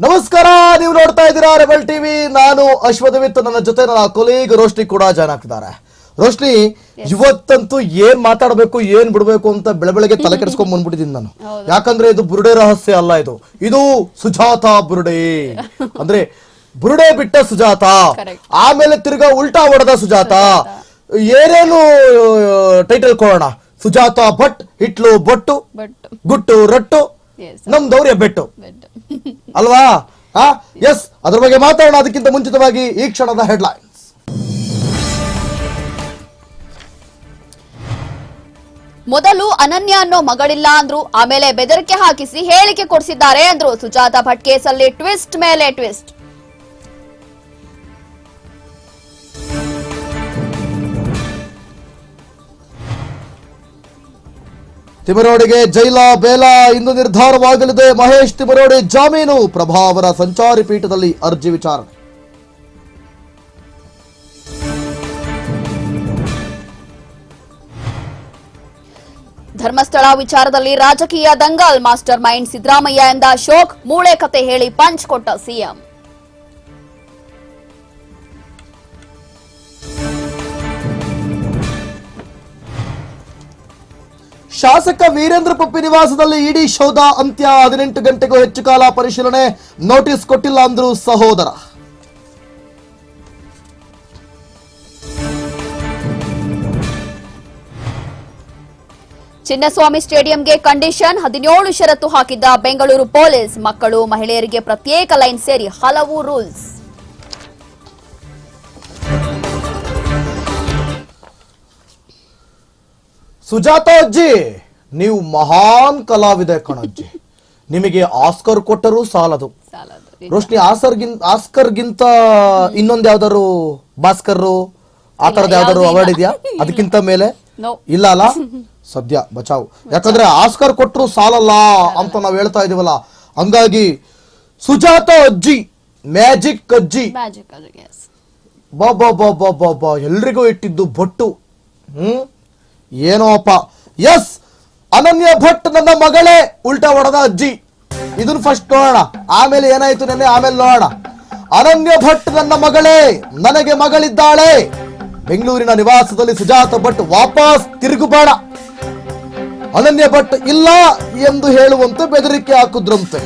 ನಮಸ್ಕಾರ ನೀವು ನೋಡ್ತಾ ಇದ್ದೀರಾ ರೆಬಲ್ ಟಿವಿ. ನಾನು ಅಶ್ವಥವಿತ್ ನನ್ನ ಜೊತೆ ನನ್ನ ಕೊಲೀಗ್ ರೋಶ್ನಿ ಕೂಡ ಜಾಯ್ನ್ ಆಗ್ತಿದ್ದಾರೆ. ರೋಶ್ನಿ ಇವತ್ತಂತೂ ಏನ್ ಮಾತಾಡಬೇಕು ಏನ್ ಬಿಡ್ಬೇಕು ಅಂತ ಬೆಳೆ ಬೆಳಗ್ಗೆ ತಲೆ ಕೆಡಿಸ್ಕೊಂಡ್ ಬಂದ್ಬಿಟ್ಟಿದ್ದೀನಿ ನಾನು. ಯಾಕಂದ್ರೆ ಇದು ಬುರುಡೆ ರಹಸ್ಯ ಅಲ್ಲ ಇದು. ಇದು ಸುಜಾತ ಬುರುಡೆ. ಅಂದ್ರೆ ಬುರುಡೆ ಬಿಟ್ಟ ಸುಜಾತ. ಆಮೇಲೆ ತಿರ್ಗಾ ಉಲ್ಟಾ ಹೊಡೆದ ಸುಜಾತ. ಏನೇನು ಟೈಟಲ್ ಕೊಡೋಣ? ಸುಜಾತ ಭಟ್ ಹಿಟ್ಲು ಬೊಟ್ಟು ಗುಟ್ಟು ರಟ್ಟು ಎಸ್ ದೌರ್ಯ ಬೆಟ್ಟು. ಬಟ್ ಅಲ್ವಾ? ಎಸ್ ಅದ್ರ ಬಗ್ಗೆ ಮಾತಾಡೋಣ. ಅದಕ್ಕಿಂತ ಮುಂಚಿತವಾಗಿ ಈ ಕ್ಷಣದ ಹೆಡ್ಲೈನ್ಸ್ ಮೊದಲು ಅನನ್ಯ ಅನ್ನೋ ಮಗಳಿಲ್ಲ ಅಂದ್ರು ಆಮೇಲೆ ಬೆದರಿಕೆ ಹಾಕಿಸಿ ಹೇಳಿಕೆ ಕೊಡಿಸಿದ್ದಾರೆ ಅಂದ್ರು. ಸುಜಾತ ಭಟ್ ಕೇಸಲ್ಲಿ ಟ್ವಿಸ್ಟ್ ಮೇಲೆ ಟ್ವಿಸ್ಟ್. ತಿಮರೋಡಿಗೆ ಜೈಲ ಬೇಲ ಇಂದು ನಿರ್ಧಾರವಾಗಲಿದೆ. ಮಹೇಶ್ ತಿಮರೋಡಿ ಜಾಮೀನು. ಪ್ರಭಾವರ ಸಂಚಾರಿ ಪೀಠದಲ್ಲಿ ಅರ್ಜಿ ವಿಚಾರಣೆ. ಧರ್ಮಸ್ಥಳ ವಿಚಾರದಲ್ಲಿ ರಾಜಕೀಯ ದಂಗಲ್ ಮಾಸ್ಟರ್ ಮೈಂಡ್ ಸಿದ್ದರಾಮಯ್ಯ ಎಂದ ಅಶೋಕ್ ಮೂಳೆ ಕತೆ ಹೇಳಿ ಪಂಚ್ ಕೊಟ್ಟ ಸಿಎಂ. ಶಾಸಕ ವೀರೇಂದ್ರ ಪಪ್ಪಿ ನಿವಾಸದಲ್ಲಿ ಇಡೀ ಶೋಧ ಅಂತ್ಯ. ಹದಿನೆಂಟು ಗಂಟೆಗೂ ಹೆಚ್ಚು ಕಾಲ ಪರಿಶೀಲನೆ. ನೋಟಿಸ್ ಕೊಟ್ಟಿಲ್ಲ ಅಂದ್ರು ಸಹೋದರ. ಚಿನ್ನಸ್ವಾಮಿ ಸ್ಟೇಡಿಯಂಗೆ ಕಂಡೀಷನ್. ಹದಿನೇಳು ಷರತ್ತು ಹಾಕಿದ್ದ ಬೆಂಗಳೂರು ಪೊಲೀಸ್. ಮಕ್ಕಳು, ಮಹಿಳೆಯರಿಗೆ ಪ್ರತ್ಯೇಕ ಲೈನ್ ಸೇರಿ ಹಲವು ರೂಲ್ಸ್. ಸುಜಾತ ಅಜ್ಜಿ ನೀವು ಮಹಾನ್ ಕಲಾವಿದೆ ಕಣಜ್ಜಿ. ನಿಮಗೆ ಆಸ್ಕರ್ ಕೊಟ್ಟರೂ ಸಾಲದು. ರೋಶ್ನಿ ಆಸರ್ಗಿಂತ ಆಸ್ಕರ್ಗಿಂತ ಇನ್ನೊಂದ್ ಯಾವ್ದಾರು ಭಾಸ್ಕರ್ ಆ ತರದ ಯಾವ್ದಾರು ಅವಾರ್ಡ್ ಇದೆಯಾ? ಅದಕ್ಕಿಂತ ಮೇಲೆ? ಇಲ್ಲ ಅಲ್ಲ? ಸದ್ಯ ಬಚಾವ್. ಯಾಕಂದ್ರೆ ಆಸ್ಕರ್ ಕೊಟ್ಟರು ಸಾಲಲ್ಲ ಅಂತ ನಾವ್ ಹೇಳ್ತಾ ಇದೀವಲ್ಲ. ಹಂಗಾಗಿ ಸುಜಾತ ಅಜ್ಜಿ. ಮ್ಯಾಜಿಕ್ ಅಜ್ಜಿ ಬಾ ಬಾ ಬಾ ಬಾ ಬಾ ಬಾ ಎಲ್ರಿಗೂ ಇಟ್ಟಿದ್ದು ಬೊಟ್ಟು. ಹ್ಮ್? ಏನೋ ಅಪ್ಪ ಎಸ್, ಅನನ್ಯ ಭಟ್ ನನ್ನ ಮಗಳೇ. ಉಲ್ಟಾ ಹೊಡೆದ ಅಜ್ಜಿ. ಇದನ್ನ ಫಸ್ಟ್ ನೋಡೋಣ. ಆಮೇಲೆ ಏನಾಯ್ತು ನೆನ್ನೆ? ಆಮೇಲೆ ನೋಡೋಣ. ಅನನ್ಯ ಭಟ್ ನನ್ನ ಮಗಳೇ. ನನಗೆ ಮಗಳಿದ್ದಾಳೆ. ಬೆಂಗಳೂರಿನ ನಿವಾಸದಲ್ಲಿ ಸುಜಾತ ಭಟ್ ವಾಪಸ್ ತಿರುಗುಬೇಡ. ಅನನ್ಯ ಭಟ್ ಇಲ್ಲ ಎಂದು ಹೇಳುವಂತೆ ಬೆದರಿಕೆ ಹಾಕಿದ್ರಂತೆ.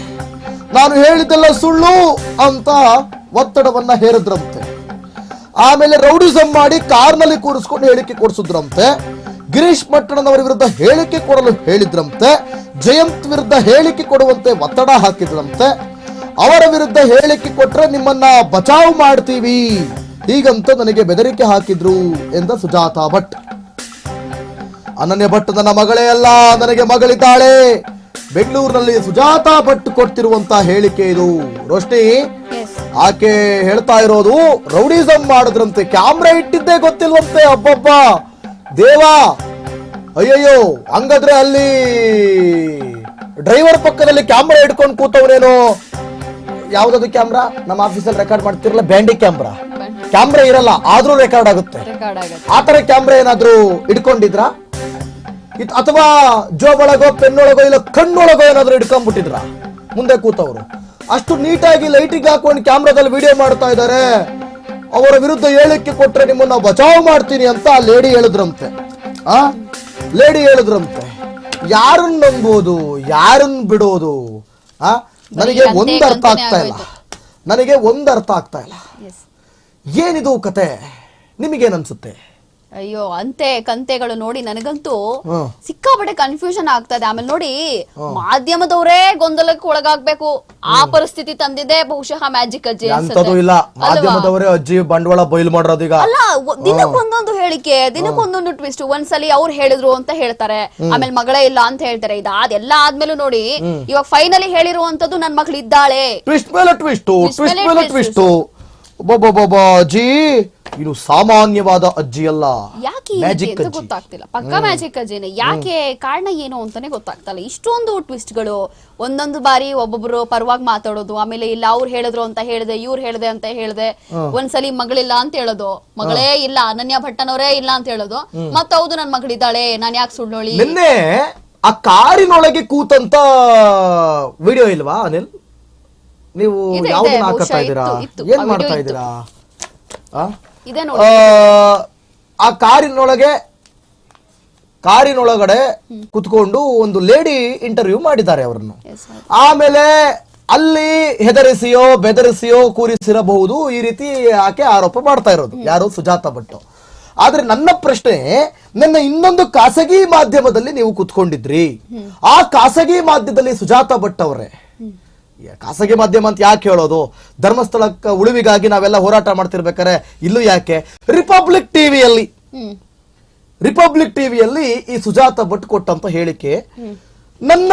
ನಾನು ಹೇಳಿದ್ದೆಲ್ಲ ಸುಳ್ಳು ಅಂತ ಒತ್ತಡವನ್ನ ಹೇರಿದ್ರಂತೆ. ಆಮೇಲೆ ರೌಡಿಸಂ ಮಾಡಿ ಕಾರ್ನಲ್ಲಿ ಕೂರಿಸ್ಕೊಂಡು ಹೇಳಿಕೆ ಕೊಡಿಸಿದ್ರಂತೆ. ಗಿರೀಶ್ ಮಟ್ಟಣ್ಣನವರ ವಿರುದ್ಧ ಹೇಳಿಕೆ ಕೊಡಲು ಹೇಳಿದ್ರಂತೆ ಜಯಂತ್ ವಿರುದ್ಧ ಹೇಳಿಕೆ ಕೊಡುವಂತೆ ಒತ್ತಡ ಹಾಕಿದ್ರಂತೆ ಅವರ ವಿರುದ್ಧ ಹೇಳಿಕೆ ಕೊಟ್ರೆ ನಿಮ್ಮನ್ನ ಬಚಾವ್ ಮಾಡ್ತೀವಿ. ಹೀಗಂತ ನನಗೆ ಬೆದರಿಕೆ ಹಾಕಿದ್ರು ಎಂದ ಸುಜಾತ ಭಟ್. ಅನನ್ಯ ಭಟ್ ನನ್ನ ಮಗಳೇ ಅಲ್ಲ ನನಗೆ ಮಗಳಿದ್ದಾಳೆ. ಬೆಂಗಳೂರಿನಲ್ಲಿ ಸುಜಾತ ಭಟ್ ಕೊಡ್ತಿರುವಂತ ಹೇಳಿಕೆ ಇದು. ರೋಶ್ನಿ ಎಸ್ ಆಕೆ ಹೇಳ್ತಾ ಇರೋದು ರೌಡಿಸಂ ಮಾಡಿದ್ರಂತೆ ಕ್ಯಾಮ್ರಾ ಇಟ್ಟಿದ್ದೇ ಗೊತ್ತಿಲ್ವಂತೆ ಅಬ್ಬಬ್ಬ. ದೇವಾ ಅಯ್ಯಯ್ಯೋ ಹಂಗಾದ್ರೆ ಅಲ್ಲಿ ಡ್ರೈವರ್ ಪಕ್ಕದಲ್ಲಿ ಕ್ಯಾಮ್ರಾ ಇಟ್ಕೊಂಡು ಕೂತವ್ರೇನು? ಯಾವ್ದದು ಕ್ಯಾಮ್ರಾ ನಮ್ಮ ಆಫೀಸಲ್ಲಿ ರೆಕಾರ್ಡ್ ಮಾಡ್ತಿರಲ್ಲ ಬ್ಯಾಂಡಿ ಕ್ಯಾಮ್ರಾ ಕ್ಯಾಮ್ರಾ ಇರಲ್ಲ ಆದ್ರೂ ರೆಕಾರ್ಡ್ ಆಗುತ್ತೆ. ಆತರ ಕ್ಯಾಮ್ರಾ ಏನಾದ್ರೂ ಇಟ್ಕೊಂಡಿದ್ರ ಅಥವಾ ಜೋಬೊಳಗೋ ಪೆನ್ನೊಳಗೋ ಇಲ್ಲ ಕಣ್ಣೊಳಗೋ ಏನಾದ್ರೂ ಇಟ್ಕೊಂಡ್ಬಿಟ್ಟಿದ್ರ ಮುಂದೆ ಕೂತವ್ರು. ಅಷ್ಟು ನೀಟಾಗಿ ಲೈಟಿಗೆ ಹಾಕೊಂಡು ಕ್ಯಾಮ್ರಾದಲ್ಲಿ ವಿಡಿಯೋ ಮಾಡ್ತಾ ಇದ್ದಾರೆ ಅವರ ವಿರುದ್ಧ ಹೇಳಿಕೆ ಕೊಟ್ರೆ ನಿಮ್ಮನ್ನ ಬಚಾವ್ ಮಾಡ್ತೀನಿ ಅಂತ ಆ ಲೇಡಿ ಹೇಳಿದ್ರಂತೆ. ಆ? ಲೇಡಿ ಹೇಳಿದ್ರಂತೆ ಯಾರನ್ನ ನಂಬೋದು ಯಾರನ್ನ ಬಿಡೋದು? ಆ? ನನಗೆ ಒಂದು ಅರ್ಥ ಆಗ್ತಾ ಇಲ್ಲ. ನನಗೆ ಒಂದ್ ಅರ್ಥ ಆಗ್ತಾ ಇಲ್ಲ. ಏನಿದು ಕತೆ? ನಿಮಗೇನನ್ಸುತ್ತೆ ಅಯ್ಯೋ ಅಂತೆ ಕಂತೆಗಳು ನೋಡಿ ನನಗಂತೂ. ಸಿಕ್ಕಾಪಟ್ಟೆ ಕನ್ಫ್ಯೂಷನ್ ಇದೆ ಆಮೇಲೆ ನೋಡಿ ಮಾಧ್ಯಮದವರೇ ಗೊಂದಲಕ್ಕೆ ಒಳಗಾಗ್ಬೇಕು. ಆ ಪರಿಸ್ಥಿತಿ ತಂದಿದೆ ಬಹುಶಃ ಮ್ಯಾಜಿಕ್ ಅಜ್ಜಿ. ಇಲ್ಲ? ಮಾಧ್ಯಮದವರೇ ಅಜ್ಜಿ ಬಂಡವಾಳ ಬಯಲು ಈಗ. ಅಲ್ಲ ದಿನಕ್ಕೊಂದೊಂದು ಹೇಳಿಕೆ ದಿನಕ್ಕೊಂದೊಂದು ಟ್ವಿಸ್ಟ್ ಒಂದ್ಸಲಿ ಅವ್ರು ಹೇಳಿದ್ರು ಅಂತ ಹೇಳ್ತಾರೆ. ಆಮೇಲೆ ಮಗಳೇ ಇಲ್ಲ ಅಂತ ಹೇಳ್ತಾರೆ. ಇದಾದೆಲ್ಲ ಆದ್ಮೇಲೂ ನೋಡಿ ಇವಾಗ ಫೈನಲಿ ಹೇಳಿರುವಂತದ್ದು ನನ್ ಮಗಳು ಇದ್ದಾಳೆ ಟ್ವಿಸ್ಟ್ ಮೇಲೆ ಟ್ವಿಸ್ಟ್ ಟ್ವಿಸ್ಟ್ ಮೇಲೆ ಬಾ ಬಾ ಬಾ ಅಜ್ಜಿ. ಇದು ಸಾಮಾನ್ಯವಾದ ಅಜ್ಜಿ ಅಲ್ಲ ಯಾಕೆ ಈ ರೀತಿ ಮ್ಯಾಜಿಕ್ ಅಂತ ಅಜ್ಜಿ. ಗೊತ್ತಾಗ್ತಿಲ್ಲ. ಪಕ್ಕಾ ಮ್ಯಾಜಿಕ್ ಅಜ್ಜಿನೇ. ಯಾಕೆ ಕಾರಣ ಏನು ಅಂತಾನೆ ಗೊತ್ತಾಗ್ತಲ್ಲ. ಇಷ್ಟೊಂದು ಟ್ವಿಸ್ಟ್ಗಳು ಒಂದೊಂದು ಬಾರಿ ಒಬ್ಬೊಬ್ರು ಪರವಾಗಿ ಮಾತಾಡೋದು ಆಮೇಲೆ ಇಲ್ಲ ಅವ್ರು ಹೇಳಿದ್ರು ಅಂತ ಹೇಳಿದೆ ಇವ್ರು ಹೇಳಿದೆ ಅಂತ ಹೇಳಿದೆ ಒಂದ್ಸಲಿ ಮಗಳಿಲ್ಲ ಅಂತ ಹೇಳೋದು ಮಗಳೇ ಇಲ್ಲ ಅನನ್ಯ ಭಟ್ಟನವರೇ ಇಲ್ಲ ಅಂತ ಹೇಳೋದು ಮತ್ತ ಹೌದು ನನ್ ಮಗಳಿದ್ದಾಳೆ ನಾನ್ ಯಾಕೆ ಸುಳ್ಳೋಳಿ ನಿನ್ನೆ ಆ ಕಾರಿನೊಳಗೆ ಕೂತಂತ ವಿಡಿಯೋ ಇಲ್ವಾ ಅನಿಲ್? ನೀವು ಇದೆ, ಯಾವ್ದನ್ನ ಇದೆ, ಹಾಕತ್ತಾ ಬಹುಶಃ ಇದ್ದೀರಾ? ಇತ್ತು, ಇತ್ತು. ಏನ್ ಆ ಮಾಡ್ತಾ ಇದ್ದೀರಾ? ಆ? ಆ, ಕಾರಿನೊಳಗೆ ಕಾರಿನೊಳಗಡೆ ಕುತ್ಕೊಂಡು ಒಂದು ಲೇಡಿ ಇಂಟರ್ವ್ಯೂ ಮಾಡಿದ್ದಾರೆ ಅವರನ್ನು. ಆಮೇಲೆ ಅಲ್ಲಿ ಹೆದರಿಸಿಯೋ ಬೆದರಿಸಿಯೋ ಕೂರಿಸಿರಬಹುದು ಈ ರೀತಿ ಆಕೆ ಆರೋಪ ಮಾಡ್ತಾ ಇರೋದು. ಯಾರು ಸುಜಾತ ಭಟ್. ಆದ್ರೆ ನನ್ನ ಪ್ರಶ್ನೆ ನನ್ನ ಇನ್ನೊಂದು ಖಾಸಗಿ ಮಾಧ್ಯಮದಲ್ಲಿ ನೀವು ಕುತ್ಕೊಂಡಿದ್ರಿ. ಆ ಖಾಸಗಿ ಮಾಧ್ಯಮದಲ್ಲಿ ಸುಜಾತ ಭಟ್ ಅವರೇ. ಖಾಸಗಿ ಮಾಧ್ಯಮ ಅಂತ ಯಾಕೆ ಹೇಳೋದು? ಧರ್ಮಸ್ಥಳಕ್ಕೆ ಉಳಿವಿಗಾಗಿ ನಾವೆಲ್ಲ ಹೋರಾಟ ಮಾಡ್ತಿರ್ಬೇಕಾರೆ ಇಲ್ಲೂ ಯಾಕೆ? ರಿಪಬ್ಲಿಕ್ ಟಿವಿಯಲ್ಲಿ ರಿಪಬ್ಲಿಕ್ ಟಿವಿಯಲ್ಲಿ ಈ ಸುಜಾತ ಭಟ್ ಕೊಟ್ಟಂತ ಹೇಳಿಕೆ. ನನ್ನ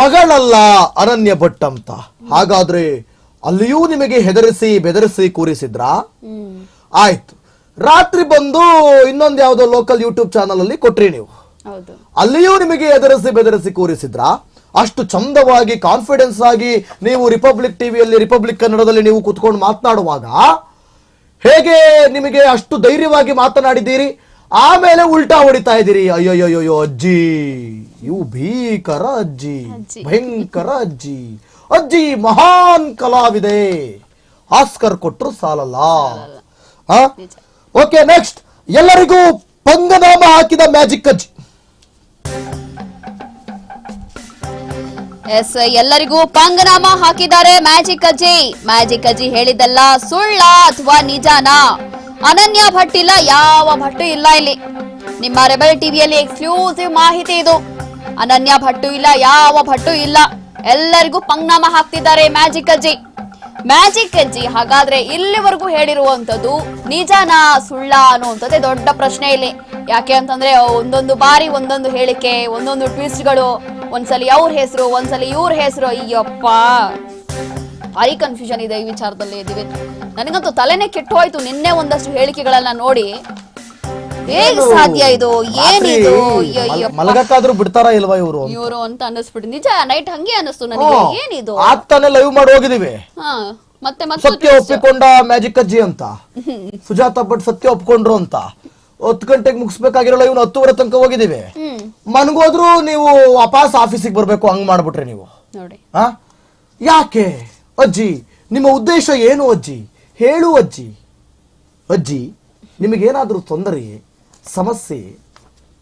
ಮಗಳಲ್ಲ ಅನನ್ಯ ಭಟ್ ಅಂತ. ಹಾಗಾದ್ರೆ ಅಲ್ಲಿಯೂ ನಿಮಗೆ ಹೆದರಿಸಿ ಬೆದರಿಸಿ ಕೂರಿಸಿದ್ರ? ಆಯ್ತು. ರಾತ್ರಿ ಬಂದು ಇನ್ನೊಂದು ಯಾವ್ದೋ ಲೋಕಲ್ ಯೂಟ್ಯೂಬ್ ಚಾನಲ್ ಅಲ್ಲಿ ಕೊಟ್ರಿ ನೀವು. ಅಲ್ಲಿಯೂ ನಿಮಗೆ ಹೆದರಿಸಿ ಬೆದರಿಸಿ ಕೂರಿಸಿದ್ರಾ? ಅಷ್ಟು ಚಂದವಾಗಿ ಕಾನ್ಫಿಡೆನ್ಸ್ ಆಗಿ ನೀವು ರಿಪಬ್ಲಿಕ್ ಟಿವಿಯಲ್ಲಿ ರಿಪಬ್ಲಿಕ್ ಕನ್ನಡದಲ್ಲಿ ನೀವು ಕುತ್ಕೊಂಡು ಮಾತನಾಡುವಾಗ ಹೇಗೆ ನಿಮಗೆ ಅಷ್ಟು ಧೈರ್ಯವಾಗಿ ಮಾತನಾಡಿದ್ದೀರಿ? ಆಮೇಲೆ ಉಲ್ಟಾ ಹೊಡಿತಾ ಇದ್ದೀರಿ. ಅಯ್ಯೋಯ್ಯೋಯ್ಯೋ ಅಜ್ಜಿ ಇವು ಭೀಕರ ಅಜ್ಜಿ. ಭಯಂಕರ ಅಜ್ಜಿ. ಅಜ್ಜಿ ಮಹಾನ್ ಕಲಾವಿದೆ. ಆಸ್ಕರ್ ಕೊಟ್ಟರು ಸಾಲಲ್ಲ? ಓಕೆ ನೆಕ್ಸ್ಟ್ ಎಲ್ಲರಿಗೂ ಪಂಗನಾಮ ಹಾಕಿದ ಮ್ಯಾಜಿಕ್ ಅಜ್ಜಿ ಎಸ್, ಎಲ್ಲರಿಗೂ ಪಂಗನಾಮ ಹಾಕಿದ್ದಾರೆ ಮ್ಯಾಜಿಕ್ ಅಜ್ಜಿ. ಮ್ಯಾಜಿಕ್ ಅಜ್ಜಿ ಹೇಳಿದ್ದಲ್ಲ ಸುಳ್ಳ ಅಥವಾ ನಿಜಾನ? ಅನನ್ಯ ಭಟ್ ಇಲ್ಲ, ಯಾವ ಭಟ್ಟು ಇಲ್ಲ ಇಲ್ಲಿ. ನಿಮ್ಮ ರೆಬಲ್ ಟಿವಿಯಲ್ಲಿ ಎಕ್ಸ್ಕ್ಲೂಸಿವ್ ಮಾಹಿತಿ ಇದು. ಅನನ್ಯ ಭಟ್ಟು ಇಲ್ಲ, ಯಾವ ಭಟ್ಟು ಇಲ್ಲ. ಎಲ್ಲರಿಗೂ ಪಂಗನಾಮ ಹಾಕ್ತಿದ್ದಾರೆ ಮ್ಯಾಜಿಕ್ ಅಜ್ಜಿ. ಮ್ಯಾಜಿಕ್ ಅಜ್ಜಿ, ಹಾಗಾದ್ರೆ ಇಲ್ಲಿವರೆಗೂ ಹೇಳಿರುವಂತದ್ದು ನಿಜಾನ, ಸುಳ್ಳ ಅನ್ನುವಂಥದ್ದೇ ದೊಡ್ಡ ಪ್ರಶ್ನೆ ಇಲ್ಲಿ. ಯಾಕೆ ಅಂತಂದ್ರೆ ಒಂದೊಂದು ಬಾರಿ ಒಂದೊಂದು ಹೇಳಿಕೆ, ಒಂದೊಂದು ಟ್ವಿಸ್ಟ್ಗಳು ಒಂದ್ಸಲಿ ಅವ್ರ ಹೆಸರು ಒಂದ್ಸಲಿ ಇವ್ರ ಹೆಸರು. ಅಯ್ಯಪ್ಪ. ಭಾರಿ ಕನ್ಫ್ಯೂಷನ್ ಇದೆ ಈ ವಿಚಾರದಲ್ಲಿ ಇದೀವಿ ನನಗಂತೂ ತಲೆನೇ ಕೆಟ್ಟು ಹೋಯ್ತು ನಿನ್ನೆ ಒಂದಷ್ಟು ಹೇಳಿಕೆಗಳನ್ನ ನೋಡಿ. ಹೇಗ್ ಸಾಧ್ಯ ಇದು? ಏನಿದು ಮಲಗಕ್ಕಾದ್ರೂ ಬಿಡ್ತಾರ ಇಲ್ವಾ ಇವರು ಇವರು ಅಂತ ಅನ್ನಿಸ್ಬಿಟ್ಟು ನಿಜ ನೈಟ್ ಹಂಗೆ ಅನ್ನಿಸ್ತು ನನಗೆ. ಏನಿದು ಆಗ್ತಾನೆ ಲೈವ್ ಮಾಡಿ ಹೋಗಿದೀವಿ. ಹಾ ಮತ್ತೆ ಮತ್ತೆ ಸತ್ಯ ಒಪ್ಪಿಕೊಂಡ ಮ್ಯಾಜಿಕ್ ಅಜ್ಜಿ ಅಂತ. ಸುಜಾತ ಭಟ್ ಸತ್ಯ ಒಪ್ಕೊಂಡ್ರು ಅಂತ. ಹತ್ತು ಗಂಟೆಗೆ ಮುಗಿಸ್ಬೇಕಾಗಿರಲ್ಲ ಲೈವ್ ಹತ್ತುವರೆ ತನಕ ಹೋಗಿದೀವಿ ಹ್ಮ್. ಮನ್ಗೋದ್ರು ನೀವು ವಾಪಸ್ ಆಫೀಸಿಗೆ ಬರ್ಬೇಕು ಹಂಗ್ ಮಾಡ್ಬಿಟ್ರಿ ನೀವು. ನೋಡಿ. ಆ? ಯಾಕೆ? ಅಜ್ಜಿ ನಿಮ್ಮ ಉದ್ದೇಶ ಏನು ಅಜ್ಜಿ? ಹೇಳು ಅಜ್ಜಿ. ಅಜ್ಜಿ ನಿಮಗೇನಾದ್ರೂ ತೊಂದರೆ ಸಮಸ್ಯೆ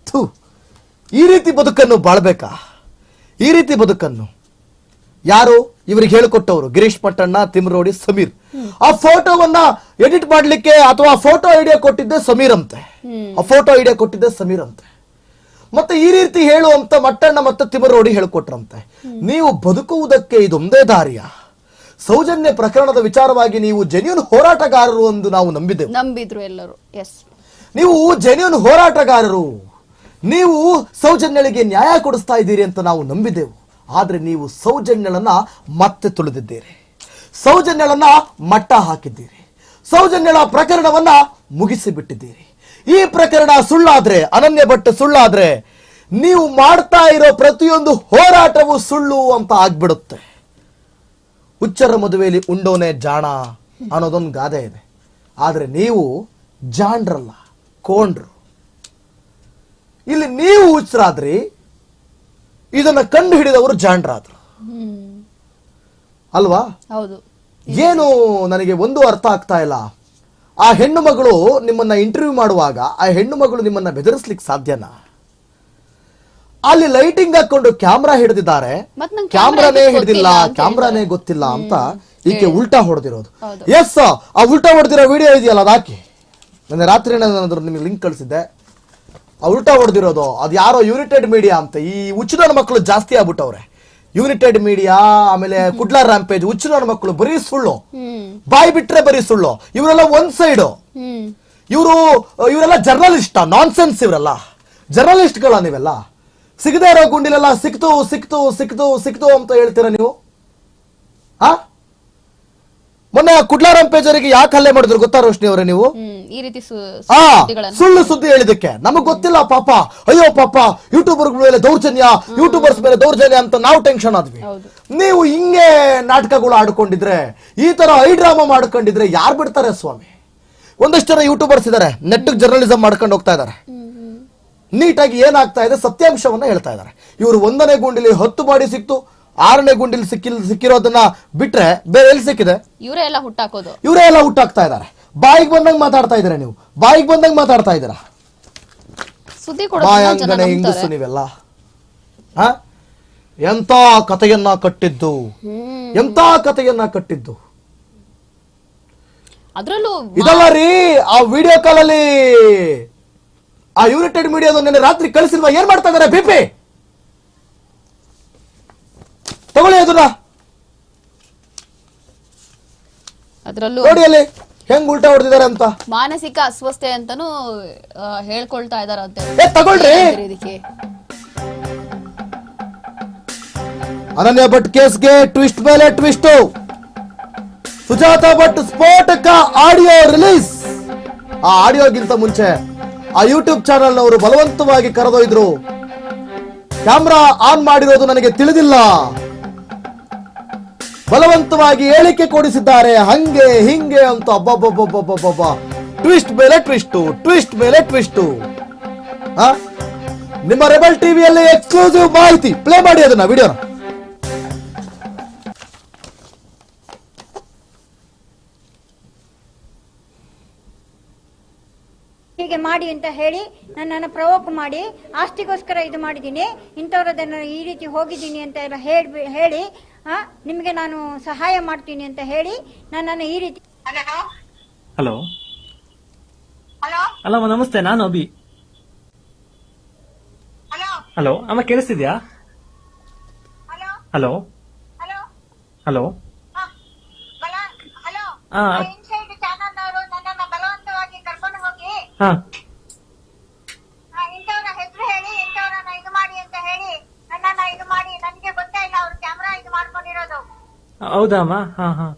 ಥು ಈ ರೀತಿ ಬದುಕನ್ನು ಬಾಳ್ಬೇಕಾ? ಈ ರೀತಿ ಬದುಕನ್ನು. ಯಾರು? ಇವರಿಗೆ ಹೇಳಿಕೊಟ್ಟವರು ಗಿರೀಶ್ ಪಟ್ಟಣ್ಣ ತಿಮ್ರೋಡಿ ಸಮೀರ್. ಆ ಫೋಟೋವನ್ನ ಎಡಿಟ್ ಮಾಡ್ಲಿಕ್ಕೆ ಅಥವಾ ಫೋಟೋ ಐಡಿಯಾ ಕೊಟ್ಟಿದ್ದೆ ಸಮೀರ್ ಅಂತೆ. ಆ ಫೋಟೋ ಐಡಿಯಾ ಕೊಟ್ಟಿದ್ದೆ ಸಮೀರ್ ಅಂತೆ ಮತ್ತೆ ಈ ರೀತಿ ಹೇಳುವಂತ ಮಟ್ಟಣ್ಣ ಮತ್ತೆ ತಿಮರೋಡಿ ಹೇಳ್ಕೊಟ್ರಂತೆ. ನೀವು ಬದುಕುವುದಕ್ಕೆ ಇದೊಂದೇ ದಾರಿಯ? ಸೌಜನ್ಯ ಪ್ರಕರಣದ ವಿಚಾರವಾಗಿ ನೀವು ಜೆನ್ಯೂನ್ ಹೋರಾಟಗಾರರು ಎಂದು ನಾವು ನಂಬಿದೆವು. ನಂಬಿದ್ರು ಎಲ್ಲರೂ ಎಸ್ ನೀವು ಜೆನ್ಯೂನ್ ಹೋರಾಟಗಾರರು. ನೀವು ಸೌಜನ್ಯಳಿಗೆ ನ್ಯಾಯ ಕೊಡಿಸ್ತಾ ಇದ್ದೀರಿ ಅಂತ ನಾವು ನಂಬಿದೆವು. ಆದ್ರೆ ನೀವು ಸೌಜನ್ಯಳನ್ನ ಮತ್ತೆ ತುಳಿದಿದ್ದೀರಿ. ಸೌಜನ್ಯಳನ್ನ ಮಟ್ಟ ಹಾಕಿದ್ದೀರಿ. ಸೌಜನ್ಯಳ ಪ್ರಕರಣವನ್ನ ಮುಗಿಸಿ ಬಿಟ್ಟಿದ್ದೀರಿ ಈ ಪ್ರಕರಣ ಸುಳ್ಳಾದ್ರೆ ಅನನ್ಯ ಭಟ್ ಸುಳ್ಳಾದ್ರೆ ನೀವು ಮಾಡ್ತಾ ಇರೋ ಪ್ರತಿಯೊಂದು ಹೋರಾಟವು ಸುಳ್ಳು ಅಂತ ಆಗ್ಬಿಡುತ್ತೆ. ಹುಚ್ಚರ ಮದುವೆಯಲ್ಲಿ ಉಂಡೋನೆ ಜಾಣ ಅನ್ನೋದೊಂದು ಗಾದೆ ಇದೆ. ಆದರೆ ನೀವು ಜಾಣ್ರಲ್ಲ ಕೋಂಡ್ರು ಇಲ್ಲಿ ನೀವು ಹುಚ್ಚರಾದ್ರಿ ಇದನ್ನ ಕಂಡು ಹಿಡಿದವರು ಜಾಣ್ರಾದ್ರು. ಅಲ್ವಾ? ಹೌದು. ಏನು ನನಗೆ ಒಂದು ಅರ್ಥ ಆಗ್ತಾ ಇಲ್ಲ. ಆ ಹೆಣ್ಣು ಮಗಳು ನಿಮ್ಮನ್ನ ಇಂಟರ್ವ್ಯೂ ಮಾಡುವಾಗ ಆ ಹೆಣ್ಣು ಮಗಳು ನಿಮ್ಮನ್ನ ಬೆದರಿಸ್ಲಿಕ್ಕೆ ಸಾಧ್ಯನಾ? ಅಲ್ಲಿ ಲೈಟಿಂಗ್ ಹಾಕೊಂಡು ಕ್ಯಾಮ್ರಾ ಹಿಡಿದಿದ್ದಾರೆ. ಕ್ಯಾಮ್ರಾನೇ ಹಿಡಿದಿಲ್ಲ ಕ್ಯಾಮ್ರಾನೇ ಗೊತ್ತಿಲ್ಲ ಅಂತ ಈಕೆ ಉಲ್ಟಾ ಹೊಡೆದಿರೋದು. ಎಸ್ ಆ ಉಲ್ಟಾ ಹೊಡೆದಿರೋ ವಿಡಿಯೋ ಇದೆಯಲ್ಲ ಅದಾಕಿ ನನ್ನ ರಾತ್ರಿ ಏನಾದ್ರು ನಿಮಗೆ ಲಿಂಕ್ ಕಳಿಸಿದ್ದೆ. ಆ ಉಲ್ಟಾ ಹೊಡೆದಿರೋದು ಅದು ಯಾರೋ ಯುನೈಟೆಡ್ ಮೀಡಿಯಾ ಅಂತ. ಈ ಹುಚ್ಚುನ ಮಕ್ಕಳು ಜಾಸ್ತಿ ಆಗ್ಬಿಟ್ಟವ್ರೆ. ಯುನೈಟೆಡ್ ಮೀಡಿಯಾ ಆಮೇಲೆ ಕುಡ್ಲಾ ರಾಂಪೇಜ್ ಹುಚ್ಚುನ ಮಕ್ಕಳು ಬರೀ ಸುಳ್ಳು. ಬಾಯಿ ಬಿಟ್ರೆ ಬರೀ ಸುಳ್ಳು. ಇವರೆಲ್ಲ ಒಂದ್ ಸೈಡು ಇವರು ಇವರೆಲ್ಲ ಜರ್ನಲಿಸ್ಟ್ ನಾನ್ಸೆನ್ಸ್ ಇವರೆಲ್ಲ. ಜರ್ನಲಿಸ್ಟ್ಗಳ ನೀವೆಲ್ಲ? ಸಿಗದೇ ಇರೋ ಗುಂಡಿಲೆಲ್ಲ ಸಿಕ್ತು ಸಿಕ್ತು ಸಿಕ್ತು ಸಿಕ್ತು ಅಂತ ಹೇಳ್ತೀರಾ ನೀವು? ಆ? ಮೊನ್ನೆ ಕುಡ್ಲಾರಾಮ್ ಪೇಜರಿಗೆ ಯಾಕೆ ಹಲ್ಲೆ ಮಾಡಿದ್ರು ಗೊತ್ತಾ ರೋಶ್ನಿ ಅವರೇ ನೀವು? ಈ ರೀತಿ ಸುಳ್ಳು ಸುದ್ದಿ ಹೇಳಿದಕ್ಕೆ ನಮಗ್ ಗೊತ್ತಿಲ್ಲ ಪಾಪ. ಅಯ್ಯೋ ಪಾಪ ಯೂಟ್ಯೂಬರ್ ಮೇಲೆ ದೌರ್ಜನ್ಯ ಯೂಟ್ಯೂಬರ್ಸ್ ಮೇಲೆ ದೌರ್ಜನ್ಯ ಅಂತ ನಾವು ಟೆನ್ಷನ್ ಆದ್ವಿ. ನೀವು ಹಿಂಗೆ ನಾಟಕಗಳು ಆಡ್ಕೊಂಡಿದ್ರೆ ಈ ತರ ಐ ಡ್ರಾಮಾ ಮಾಡ್ಕೊಂಡಿದ್ರೆ ಯಾರು ಬಿಡ್ತಾರೆ ಸ್ವಾಮಿ? ಒಂದಷ್ಟು ಜನ ಯೂಟ್ಯೂಬರ್ಸ್ ಇದಾರೆ ನೆಟ್ ಜರ್ನಲಿಸಂ ಮಾಡ್ಕೊಂಡು ಹೋಗ್ತಾ ಇದಾರೆ. ನೀಟಾಗಿ ಏನಾಗ್ತಾ ಇದೆ ಸತ್ಯಾಂಶವನ್ನ ಹೇಳ್ತಾ ಇದ್ದಾರೆ ಇವರು ಒಂದನೇ ಗುಂಡಿಲಿ ಹತ್ತು ಬಾಡಿ ಸಿಕ್ತು ಆರನೇ ಗುಂಡಿಲ್ ಸಿಕ್ಕಿ ಸಿಕ್ಕಿರೋದನ್ನ ಬಿಟ್ರೆ ಬೇರೆ ಎಲ್ಲಿ ಸಿಕ್ಕಿದೆ? ಇವರೇ ಎಲ್ಲ ಹುಟ್ಟಾಕೋದು. ಇವರೇ ಎಲ್ಲ ಹುಟ್ಟಾಕ್ತಾ ಇದ್ದಾರೆ. ಬಾಯಿಗೆ ಬಂದಂಗೆ ಮಾತಾಡ್ತಾ ಇದ್ದೀರಾ ನೀವು? ಬಾಯಿಗೆ ಬಂದಂಗೆ ಮಾತಾಡ್ತಾ ಇದ್ದೀರಾ? ಸುದ್ದಿ ಹಿಂಗಸು ನೀವೆಲ್ಲ. ಹ? ಎಂತ ಕಥೆಯನ್ನ ಕಟ್ಟಿದ್ದು? ಎಂತ ಕಥೆಯನ್ನ ಕಟ್ಟಿದ್ದು? ಅದ್ರಲ್ಲೂ ಇದಲ್ಲ ರೀ ಆ ವಿಡಿಯೋ ಕಾಲ್ ಅಲ್ಲಿ ಆ ಯುನೈಟೆಡ್ ಮೀಡಿಯಾದ ನಿನ್ನೆ ರಾತ್ರಿ ಕಳಿಸಿಲ್ವಾ? ಏನ್ ಮಾಡ್ತಾ ಇದಾರೆ ಬಿಪಿ ತಗೊಳ್ಳಿ ಅದನ್ನ. ಅದ್ರಲ್ಲೂ ನೋಡಿ ಅಲ್ಲಿ ಹೆಂಗ್ ಉಲ್ಟಾ ಹೊಡೆದಿದ್ದಾರೆ ಅಂತ. ಮಾನಸಿಕ ಅಸ್ವಸ್ಥೆ ಅಂತಾನು ಆ, ಹೇಳ್ಕೊಳ್ತಾ ಇದಾರಂತೆ ಏ ತಗೊಳ್ರಿ. ಇದಕ್ಕೆ? ಅನನ್ಯ ಭಟ್ ಕೇಸ್ಗೆ ಟ್ವಿಸ್ಟ್ ಮೇಲೆ ಟ್ವಿಸ್ಟ್. ಸುಜಾತ ಭಟ್ ಸ್ಫೋಟಕ ಆಡಿಯೋ ರಿಲೀಸ್. ಆ ಆಡಿಯೋಗಿಂತ ಮುಂಚೆ ಆ ಯೂಟ್ಯೂಬ್ ಚಾನೆಲ್ ನವರು ಬಲವಂತವಾಗಿ ಕರೆದೊಯ್ದ್ರು ಕ್ಯಾಮ್ರಾ ಆನ್ ಮಾಡಿರೋದು ನನಗೆ ತಿಳಿದಿಲ್ಲ. ಬಲವಂತವಾಗಿ ಹೇಳಿಕೆ ಕೊಡಿಸಿದ್ದಾರೆ. ಹಂಗೆ ಹಿಂಗೆ ಅಂತ ಟ್ವಿಸ್ಟ್ ಮೇಲೆ ಟ್ವಿಸ್ಟು, ಟ್ವಿಸ್ಟ್ ಮೇಲೆ ಟ್ವಿಸ್ಟು. ನಿಮ್ಮ ರೆಬಲ್ ಟಿವಿಯಲ್ಲಿ ಎಕ್ಸ್ಕ್ಲೂಸಿವ್ ಮಾಹಿತಿ. ಪ್ಲೇ ಮಾಡಿ ಅದನ್ನ ವಿಡಿಯೋನ. ಹೀಗೆ ಮಾಡಿ ಅಂತ ಹೇಳಿ ನನ್ನನ್ನು ಪ್ರವೋಕ್ ಮಾಡಿ, ಆಸ್ತಿಗೋಸ್ಕರ ಇದು ಮಾಡಿದ್ದೀನಿ. ಇಂಥವ್ರದನ್ನು ಈ ರೀತಿ ಹೋಗಿದ್ದೀನಿ ಅಂತ ಎಲ್ಲ ಹೇಳಿ ಹೇಳಿ ನಿಮಗೆ ನಾನು ಸಹಾಯ ಮಾಡ್ತೀನಿ ಅಂತ ಹೇಳಿ ನನ್ನನ್ನು ಈ ರೀತಿ ಹಲೋ ಅಲ್ಲಮ್ಮ ನಮಸ್ತೆ ನಾನು ಅಭಿ. ಹಲೋ ಹಲೋ ಅಮ್ಮ ಕೇಳಿಸ್ತಿದ್ಯಾ? ಹಲೋ ಹಲೋ ಹಲೋ ಹಲೋ ಹಾ. ಹೌದಾ ಅಮ್ಮ ಹಾ. ಹಾ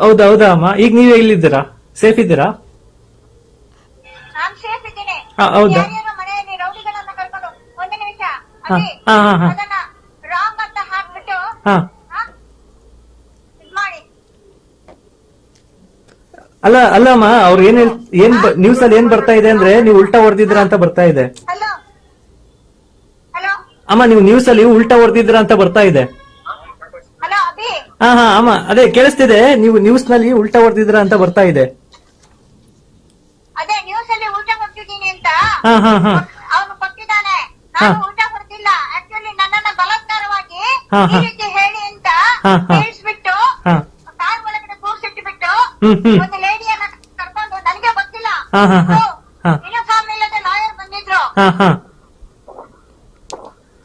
ಹೌದಾ ಹೌದಾ ಅಮ್ಮ ಈಗ ನೀವ್ ಎಲ್ಲಿದ್ದೀರಾ? ಸೇಫ್ ಇದ್ದೀರಾ? ಹಾ, ಹೌದಾ? ಹಾ, ಹಾ, ಹಾ, ಹಾ. ರಾಂಗ್ ಅಂತ ಹಾಕ್ಬಿಟ್ಟು ಹಾ. ಹಾ ಇದ್ ಮಾಡಿ. ಅಲ್ಲ ಅಲ್ಲಮ್ಮ ಅವ್ರ ಏನ್ ಹೇಳ್- ಏನ್ ನ್ಯೂಸ್ ಅಲ್ಲಿ ಏನ್ ಬರ್ತಾ ಇದೆ ಅಂದ್ರೆ ನೀವು ಉಲ್ಟಾ ಹೊಡೆದಿದ್ರ ಅಂತ ಬರ್ತಾ ಇದೆ. ಅಮ್ಮ ನೀವು ನ್ಯೂಸ್ ಅಲ್ಲಿ ಉಲ್ಟಾ ಹೊಡೆದಿದ್ರ ಅಂತ ಬರ್ತಾ ಇದೆ. ಹಾ ಹಾ ಅಮ್ಮ ಅದೇ ಕೇಳಿಸ್ತಿದೆ. ನೀವು ನ್ಯೂಸ್ನಲ್ಲಿ ಉಲ್ಟಾ ಹೊಡೆದಿದ್ರ ಅಂತ ಬರ್ತಾ ಇದೆ. ಹಾ ಹಾ ಹಾ. ಹಾ. ಹಾ, ಹಾ. ಹಾ, ಹಾ. ಹ್ಮ್, ಹ್ಮ್. ಹಾ, ಹಾ ಹಾ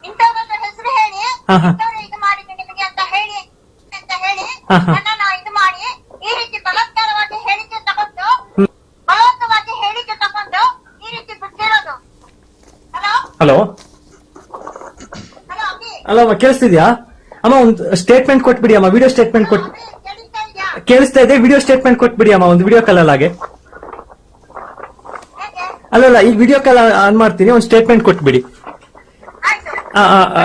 ಇಂಥವ್ರನ್ನ ಹೆಸರು ಹೇಳಿ ಹಾ, ಹಾ. ಇಂಥವ್ರು ಇದು ಮಾಡಿದ್ದು ನಿಮಗೆ ಅಂತ ಹೇಳಿ ಅಂತ ಹೇಳಿ ಹಾ, ಹಾ. ನನ್ನನ್ನ ಇದು ಮಾಡಿ ಈ ರೀತಿ ಬಲಾತ್ಕಾರವಾಗಿ ಹೇಳಿಕೆ ತಗೊಂಡು ಬಲವಂತವಾಗಿ ಹೇಳಿಕೆ ತಗೊಂಡು ಈ ರೀತಿ ಬಿಟ್ಟಿರೋದು. Hello hello hello Abhi? ಅಲ್ಲ ಅಮ್ಮ ಕೇಳಿಸ್ತಿದ್ಯಾ? ಅಮ್ಮ ಒಂದು ಸ್ಟೇಟ್ಮೆಂಟ್ ಕೊಟ್ಬಿಡಿ ಅಮ್ಮ ವಿಡಿಯೋ ಸ್ಟೇಟ್ಮೆಂಟ್ ಕೊಟ್ ಅಭಿ ಕೇಳಿಸ್ತಾ ಇದ್ಯಾ? ಕೇಳಿಸ್ತಾ ಇದೆ ವಿಡಿಯೋ ಸ್ಟೇಟ್ಮೆಂಟ್ ಕೊಟ್ಬಿಡಿ ಅಮ್ಮ ಒಂದು ವಿಡಿಯೋ ಕಾಲ್ ಹಾಗೆ ಹೇಗೆ? ಅಲ್ಲಲ್ಲ ಈಗ ವಿಡಿಯೋ ಕಾಲ್ ಆನ್ ಮಾಡ್ತೀನಿ ಒಂದು ಸ್ಟೇಟ್ಮೆಂಟ್ ಕೊಟ್ಬಿಡಿ. ಆಯ್ತು. ಆ, ಆ, ಆ.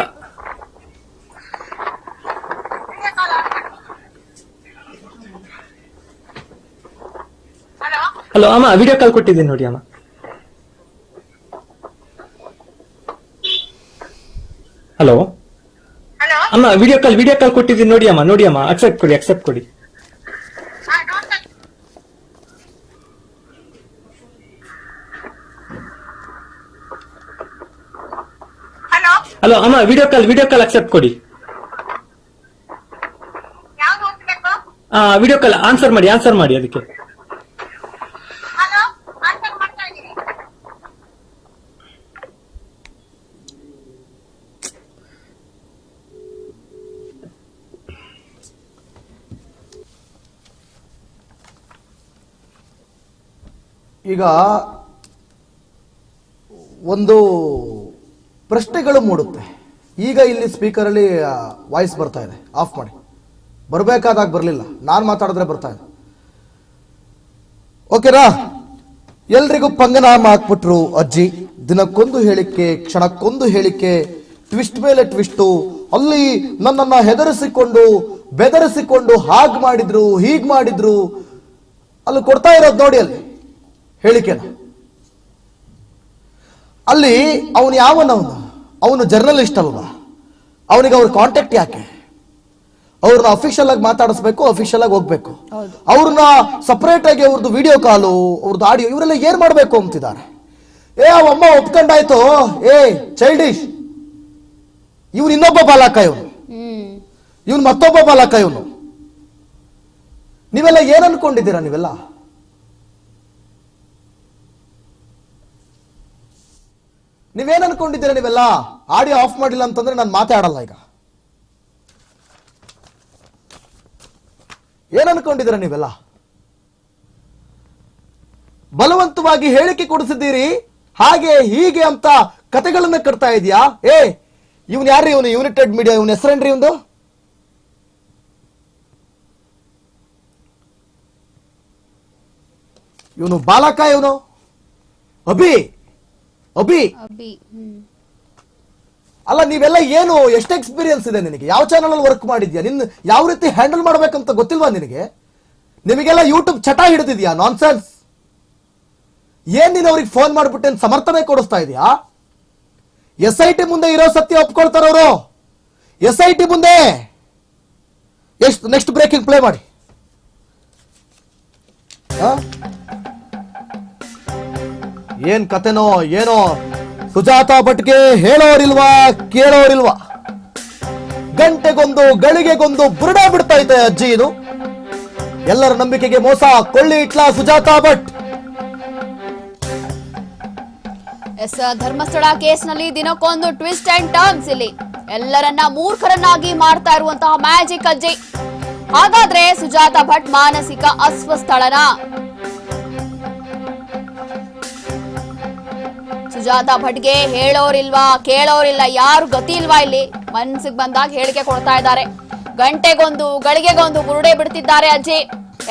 ವಿಡಿಯೋ ಕಾಲ್ ಆನ್ ಮಾಡಿ ಹಲೋ ಅಮ್ಮ ವಿಡಿಯೋ ಕಾಲ್ ಕೊಟ್ಟಿದ್ದೀನಿ ನೋಡಿ ಅಮ್ಮ. ಹಲೋ ಅಮ್ಮ ವಿಡಿಯೋ ಕಾಲ್ ವಿಡಿಯೋ ಕಾಲ್ ಕೊಟ್ಟಿದ್ದೀನಿ ನೋಡಿ ಅಮ್ಮ. ನೋಡಿ ಅಮ್ಮ ಅಕ್ಸೆಪ್ಟ್ ಕೊಡಿ ಅಕ್ಸೆಪ್ಟ್ ಕೊಡಿ. ಹಲೋ ಅಮ್ಮ video call video call accept ಕೊಡಿ. ವಿಡಿಯೋ ಕಾಲ್ ಆನ್ಸರ್ ಮಾಡಿ ಆನ್ಸರ್ ಮಾಡಿ ಅದಕ್ಕೆ ಹಲೋ ಆನ್ಸರ್ ಮಾಡ್ತಾ ಇದ್ದೀನಿ ಈಗ ಒಂದು ಪ್ರಶ್ನೆಗಳು ಮೂಡುತ್ತೆ. ಈಗ ಇಲ್ಲಿ ಸ್ಪೀಕರಲ್ಲಿ ವಾಯ್ಸ್ ಬರ್ತಾ ಇದೆ. ಆಫ್ ಮಾಡಿ. ಬರಬೇಕಾದಾಗ ಬರಲಿಲ್ಲ. ನಾನು ಮಾತಾಡಿದ್ರೆ ಬರ್ತಾ ಇದೆ ಓಕೆನಾ? ಎಲ್ರಿಗೂ ಪಂಗನಾಮ ಹಾಕ್ಬಿಟ್ರು ಅಜ್ಜಿ. ದಿನಕ್ಕೊಂದು ಹೇಳಿಕೆ, ಕ್ಷಣಕ್ಕೊಂದು ಹೇಳಿಕೆ, ಟ್ವಿಸ್ಟ್ ಮೇಲೆ ಟ್ವಿಸ್ಟು. ಅಲ್ಲಿ ನನ್ನನ್ನ ಹೆದರಿಸಿಕೊಂಡು, ಬೆದರಿಸಿಕೊಂಡು ಹಾಗೆ ಮಾಡಿದ್ರು, ಹೀಗೆ ಮಾಡಿದ್ರು. ಅಲ್ಲಿ ಕೊಡ್ತಾ ಇರೋದು ನೋಡಿ ಅಲ್ಲಿ. ಹೇಳಿಕೆನ. ಅಲ್ಲಿ ಅವನು ಯಾವನವನು ಅವನು? ಜರ್ನಲಿಸ್ಟ್ ಅಲ್ವಾ? ಅವನಿಗೆ ಅವ್ರ ಕಾಂಟ್ಯಾಕ್ಟ್ ಯಾಕೆ? ಅವ್ರನ್ನ ಅಫಿಷಿಯಲ್ ಆಗಿ ಮಾತಾಡಿಸ್ಬೇಕು ಅಫಿಷಿಯಲ್ ಆಗಿ ಹೋಗ್ಬೇಕು. ಅವ್ರನ್ನ ಸಪರೇಟ್ ಆಗಿ ಅವ್ರದ್ದು ವಿಡಿಯೋ ಕಾಲು ಅವ್ರದ್ದು ಆಡಿಯೋ ಇವರೆಲ್ಲ ಏನ್ ಮಾಡ್ಬೇಕು ಅಂತಿದ್ದಾರೆ? ಏ ಅವಮ್ಮ ಒಪ್ಕೊಂಡಾಯ್ತು. ಏ ಚೈಲ್ಡಿಶ್ ಇವನು ಇನ್ನೊಬ್ಬ ಬಾಲಕ ಇವನು. ಇವನು ಮತ್ತೊಬ್ಬ ಬಾಲಕ ಇವನು. ನೀವೆಲ್ಲ ಏನ್ ಅನ್ಕೊಂಡಿದ್ದೀರಾ ನೀವೆಲ್ಲ? ನೀವೇನ್ ಅನ್ಕೊಂಡಿದ್ದೀರಾ ನೀವೆಲ್ಲ? ಆಡಿಯೋ ಆಫ್ ಮಾಡಿಲ್ಲ ಅಂತಂದ್ರೆ ನಾನು ಮಾತಾಡಲ್ಲ ಈಗ. ಏನ್ ಅನ್ಕೊಂಡಿದ್ದೀರಾ ನೀವೆಲ್ಲ? ಬಲವಂತವಾಗಿ ಹೇಳಿಕೆ ಕೊಡಿಸಿದ್ದೀರಿ. ಹಾಗೆ ಹೀಗೆ ಅಂತ ಕತೆಗಳನ್ನ ಕಟ್ತಾ ಇದೆಯಾ? ಏ, ಇವನ್ ಯಾರ್ರಿ ಇವನು? ಯುನೈಟೆಡ್ ಮೀಡಿಯಾ ಇವನ್ ಹೆಸರೇನ್ರಿ ಇವಂದು ಇವನು ಬಾಲಕ ಇವನು? ಅಭಿ ಅಭಿ. ಅಭಿ ಹ್ಮ್. ಅಲ್ಲ ನೀವೆಲ್ಲ ಏನು ಎಷ್ಟು ಎಕ್ಸ್ಪೀರಿಯನ್ಸ್ ಇದೆ ನಿನಗೆ? ಯಾವ ಚಾನಲ್ ಅಲ್ಲಿ ವರ್ಕ್ ಮಾಡಿದ್ಯಾ? ನಿನ್ನ ಯಾವ ರೀತಿ ಹ್ಯಾಂಡಲ್ ಮಾಡ್ಬೇಕಂತ ಗೊತ್ತಿಲ್ವಾ ನಿನಗೆ? ನಿಮಗೆಲ್ಲ ಯೂಟ್ಯೂಬ್ ಚಟ ಹಿಡಿದಿದ್ಯಾ? ನಾನ್ಸೆನ್ಸ್ ಏನ್ ನೀನು ಅವ್ರಿಗೆ ಫೋನ್ ಮಾಡ್ಬಿಟ್ಟು ಸಮರ್ಥನೆ ಕೊಡಿಸ್ತಾ ಇದೀಯಾ? ಎಸ್ ಐ ಟಿ ಮುಂದೆ ಇರೋ ಸತ್ಯ ಒಪ್ಕೊಳ್ತಾರ ಅವರು. ಎಸ್ ಐ ಟಿ ಮುಂದೆ. ಎಷ್ಟು ನೆಕ್ಸ್ಟ್ ಬ್ರೇಕಿಂಗ್ ಪ್ಲೇ ಮಾಡಿ? ಏನ್ ಕತೆನೋ, ಏನೋ? ಸುಜಾತಾ ಭಟ್ಗೆ ಹೇಳೋರಿಲ್ವಾ, ಕೇಳೋರಿಲ್ವಾ? ಗಂಟೆಗೊಂದು, ಗಳಿಗೆಗೊಂದು ಬುರುಡ ಬಿಡ್ತಾ ಇದೆ ಅಜ್ಜಿ ಇದು. ಎಲ್ಲರ ನಂಬಿಕೆಗೆ ಮೋಸ, ಕೊಳ್ಳಿ ಇಟ್ಲ ಸುಜಾತಾ ಭಟ್. ಎಸ್, ಧರ್ಮಸ್ಥಳ ಕೇಸ್ನಲ್ಲಿ ದಿನಕ್ಕೊಂದು ಟ್ವಿಸ್ಟ್ ಅಂಡ್ ಟರ್ನ್ಸ್ ಇಲ್ಲಿ. ಎಲ್ಲರನ್ನ ಮೂರ್ಖರನ್ನಾಗಿ ಮಾಡ್ತಾ ಇರುವಂತಹ ಮ್ಯಾಜಿಕ್ ಅಜ್ಜಿ. ಹಾಗಾದ್ರೆ ಸುಜಾತ ಭಟ್ ಮಾನಸಿಕ ಅಸ್ವಸ್ಥಳನ. ಸುಜಾತ ಭಟ್ಗೆ ಹೇಳೋರಿಲ್ವಾ? ಕೇಳೋರಿಲ್ಲ, ಯಾರು ಗತಿ ಇಲ್ವಾ ಇಲ್ಲಿ? ಮನ್ಸಿಗೆ ಬಂದಾಗ ಹೇಳಿಕೆ ಕೊಡ್ತಾ ಇದ್ದಾರೆ. ಗಂಟೆಗೊಂದು, ಗಳಿಗೆಗೊಂದು ಬುರುಡೆ ಬಿಡ್ತಿದ್ದಾರೆ ಅಜ್ಜಿ.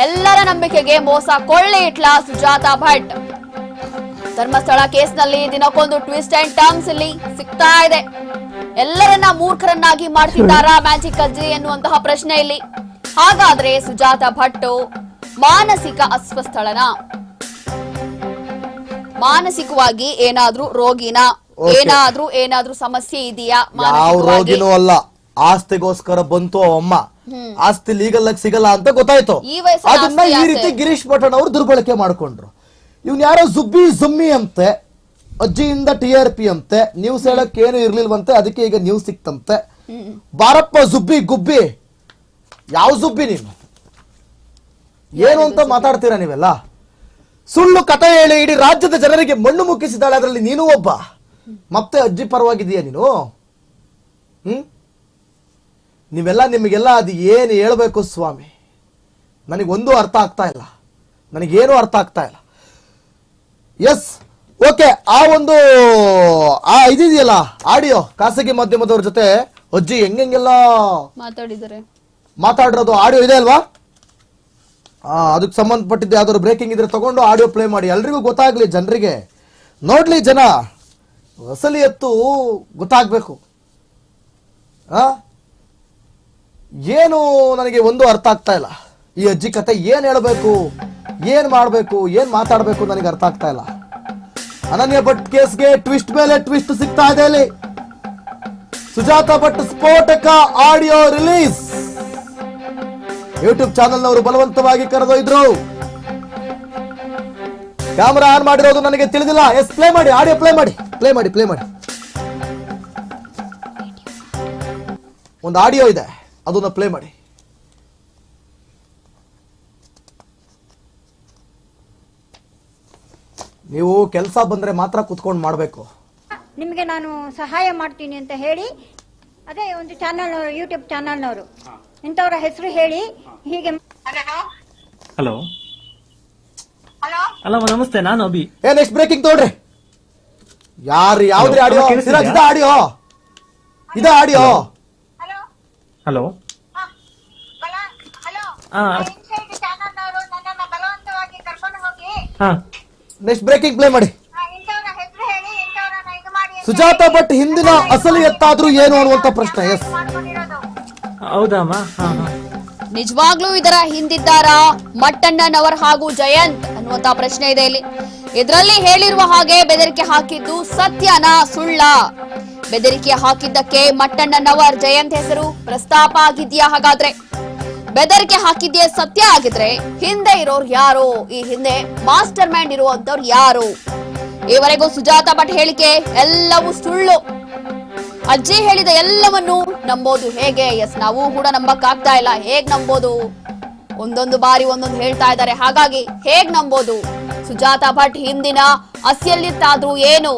ಎಲ್ಲರ ನಂಬಿಕೆಗೆ ಮೋಸ ಕೊಳ್ಳೆ ಇಟ್ಲ ಸುಜಾತ ಭಟ್. ಧರ್ಮಸ್ಥಳ ಕೇಸ್ನಲ್ಲಿ ದಿನಕ್ಕೊಂದು ಟ್ವಿಸ್ಟ್ ಅಂಡ್ ಟರ್ಮ್ಸ್ ಇಲ್ಲಿ ಸಿಗ್ತಾ ಇದೆ. ಎಲ್ಲರನ್ನ ಮೂರ್ಖರನ್ನಾಗಿ ಮಾಡ್ತಿದ್ದಾರಾ ಮ್ಯಾಜಿಕ್ ಅಜ್ಜಿ ಎನ್ನುವಂತಹ ಪ್ರಶ್ನೆ ಇಲ್ಲಿ. ಹಾಗಾದ್ರೆ ಸುಜಾತ ಭಟ್ ಮಾನಸಿಕ ಅಸ್ವಸ್ಥಳನ ಮಾನಸಿಕವಾಗಿ ಏನಾದ್ರೂ ರೋಗಿನ. ಏನಾದ್ರೂ ಏನಾದ್ರೂ ಸಮಸ್ಯೆ ಇದೆಯಾ ಯಾವ ಮಾನಸಿಕವಾಗಿ? ರೋಗಿನೂ ಅಲ್ಲ. ಆಸ್ತಿಗೋಸ್ಕರ ಬಂತು ಅವಮ್ಮ. ಆಸ್ತಿ ಲೀಗಲ್ ಆಗಿ ಸಿಗಲ್ಲ ಅಂತ ಗೊತ್ತಾಯ್ತು. ಈ ವಯಸ್ಸಲ್ಲಿ ಅದನ್ನ ಆಸ್ತಿ ಈ ಆಸೆ. ರೀತಿ ಗಿರೀಶ್ ಭಟನ್ ಅವರು ದುರ್ಬಳಕೆ ಮಾಡ್ಕೊಂಡ್ರು. ಇವ್ನ್ ಯಾರೋ ಜುಬ್ಬಿ ಜುಮ್ಮಿ ಅಂತೆ ಅಜ್ಜಿಯಿಂದ ಟಿ ಆರ್ ಪಿ ಅಂತೆ ನ್ಯೂಸ್ ಹೇಳಕ್ ಏನು ಇರ್ಲಿಲ್ವಂತೆ ಅದಕ್ಕೆ ಈಗ ನ್ಯೂಸ್ ಸಿಕ್ತಂತೆ. ಬಾರಪ್ಪ ಜುಬ್ಬಿ ಗುಬ್ಬಿ ಯಾವ ಜುಬ್ಬಿ ನೀನು? ಏನು ಅಂತ ಮಾತಾಡ್ತೀರಾ ನೀವೆಲ್ಲ? ಸುಳ್ಳು ಕಥೆ ಹೇಳಿ ಇಡೀ ರಾಜ್ಯದ ಜನರಿಗೆ ಮಣ್ಣು ಮುಕ್ಕಿಸಿದ್ದಾಳೆ ಅದರಲ್ಲಿ ನೀನು ಒಬ್ಬ. ಮತ್ತೆ ಅಜ್ಜಿ ಪರವಾಗಿದೆಯಾ ನೀನು? ಹ್ಮ್? ನೀವೆಲ್ಲ ನಿಮಗೆಲ್ಲ ಅದು ಏನು ಹೇಳಬೇಕು ಸ್ವಾಮಿ? ನನಗೊಂದು ಅರ್ಥ ಆಗ್ತಾ ಇಲ್ಲ. ನನಗೇನು ಅರ್ಥ ಆಗ್ತಾ ಇಲ್ಲ. ಎಸ್ ಓಕೆ ಆ ಒಂದು ಆ ಇದಿದೆಯಲ್ಲ ಆಡಿಯೋ ಖಾಸಗಿ ಮಾಧ್ಯಮದವ್ರ ಜೊತೆ ಅಜ್ಜಿ ಹೆಂಗೆಲ್ಲ ಮಾತಾಡಿರೋದು ಆಡಿಯೋ ಇದೆ ಅಲ್ವಾ? ಅದಕ್ಕೆ ಸಂಬಂಧಪಟ್ಟಿದ್ದು ಯಾವ್ದಾದ್ರು ಬ್ರೇಕಿಂಗ್ ಇದ್ರೆ ತಗೊಂಡು ಆಡಿಯೋ ಪ್ಲೇ ಮಾಡಿ. ಎಲ್ರಿಗೂ ಗೊತ್ತಾಗ್ಲಿ ಜನರಿಗೆ. ನೋಡ್ಲಿ ಜನ ಅಸಲಿ ಎತ್ತು ಗೊತ್ತಾಗ್ಬೇಕು. ಏನು ನನಗೆ ಒಂದು ಅರ್ಥ ಆಗ್ತಾ ಇಲ್ಲ. ಈ ಅಜ್ಜಿ ಕತೆ ಏನ್ ಹೇಳಬೇಕು, ಏನ್ ಮಾಡಬೇಕು, ಏನ್ ಮಾತಾಡಬೇಕು ನನಗೆ ಅರ್ಥ ಆಗ್ತಾ ಇಲ್ಲ. ಅನನ್ಯ ಭಟ್ ಕೇಸ್ಗೆ ಟ್ವಿಸ್ಟ್ ಮೇಲೆ ಟ್ವಿಸ್ಟ್ ಸಿಗ್ತಾ ಇದೆ ಇಲ್ಲಿ. ಸುಜಾತ ಭಟ್ ಸ್ಫೋಟಕ ಆಡಿಯೋ ರಿಲೀಸ್ ಯೂಟ್ಯೂಬ್ ಚಾನೆಲ್ನವರು ಬಲವಂತವಾಗಿ ಕರೆದೊಯ್ದ್ರು. ಕ್ಯಾಮರಾ ಆನ್ ಮಾಡಿರೋದು ನನಗೆ ತಿಳಿದಿಲ್ಲ. ಎಸ್ ಪ್ಲೇ ಮಾಡಿ ಆಡಿಯೋ ಪ್ಲೇ ಮಾಡಿ. ಪ್ಲೇ ಮಾಡಿ ಪ್ಲೇ ಮಾಡಿ. ಒಂದು ಆಡಿಯೋ ಇದೆ. ಅದನ್ನ ಪ್ಲೇ ಮಾಡಿ. ನೀವು ಕೆಲಸ ಬಂದ್ರೆ ಮಾತ್ರ ಕುತ್ಕೊಂಡು ಮಾಡಬೇಕು. ನಿಮಗೆ ನಾನು ಸಹಾಯ ಮಾಡ್ತೀನಿ ಅಂತ ಹೇಳಿ ಅದೇ ಒಂದು ಚಾನಲ್ ಯೂಟ್ಯೂಬ್ ಚಾನಲ್ನವರು ಇಂಥವ್ರ ಹೆಸರು ಹೇಳಿ ಹೀಗೆ ಹಲೋ ಹಲೋ ನಮಸ್ತೆ ನಾನು ಅಭಿ. ಏ ನೆಕ್ಸ್ಟ್ ಬ್ರೇಕಿಂಗ್ ತೋಡ್ರಿ. ಯಾರು ಯಾವ್ದ್ರಿ ಆಡಿಯೋ? ಸಿರಾಜ್ ಇದ ಆಡಿಯೋ? ಇದ audio? Hello? Next breaking play ಮಾಡಿ. ಸುಜಾತಾ ಹೆಸರು ಹೇಳಿ ಇಂಥವ್ರನ್ನ ಇದು ಮಾಡಿ ಅಂತ ಸುಜಾತ ಭಟ್ ಹಿಂದಿನ ಅಸಲಿ ಎತ್ತಾದ್ರೂ ಏನು ಅನ್ನುವಂತ ಪ್ರಶ್ನೆ ಎಸ್ ನಿಜವಾಗ್ಲೂ ಇದರ ಹಿಂದಿದ್ದಾರಾ? ಮಟ್ಟಣ್ಣನವರ್ ಹಾಗೂ ಜಯಂತ್ ಅನ್ನುವಂತ ಪ್ರಶ್ನೆ ಇದೆ ಇಲ್ಲಿ. ಇದರಲ್ಲಿ ಹೇಳಿರುವ ಹಾಗೆ ಬೆದರಿಕೆ ಹಾಕಿದ್ದು ಸತ್ಯನ ಸುಳ್ಳ. ಬೆದರಿಕೆ ಹಾಕಿದ್ದಕ್ಕೆ ಮಟ್ಟಣ್ಣನವರ್ ಜಯಂತ್ ಹೆಸರು ಪ್ರಸ್ತಾಪ ಆಗಿದ್ಯಾ ಹಾಗಾದ್ರೆ? ಬೆದರಿಕೆ ಹಾಕಿದ್ಯೇ ಸತ್ಯ ಆಗಿದ್ರೆ ಹಿಂದೆ ಇರೋರು ಯಾರು? ಈ ಹಿಂದೆ ಮಾಸ್ಟರ್ ಮೈಂಡ್ ಇರುವಂತವ್ರು ಯಾರು? ಈವರೆಗೂ ಸುಜಾತ ಭಟ್ ಹೇಳಿಕೆ ಎಲ್ಲವೂ ಸುಳ್ಳು. ಅಜ್ಜಿ ಹೇಳಿದ ಎಲ್ಲವನ್ನು ನಂಬೋದು. ಹೇಗೆ? ಎಸ್, ನಾವು ಕೂಡ ನಂಬಕ್ಕಾಗ್ತಾ ಇಲ್ಲ. ಹೇಗ್ ನಂಬೋದು? ಒಂದೊಂದು ಬಾರಿ ಒಂದೊಂದು ಹೇಳ್ತಾ ಇದ್ದಾರೆ. ಹಾಗಾಗಿ ಹೇಗ್ ನಂಬೋದು? ಸುಜಾತ ಭಟ್ ಹಿಂದಿನ ಅಸಿಯಲ್ಲಿತ್ತಾದ್ರೂ ಏನು?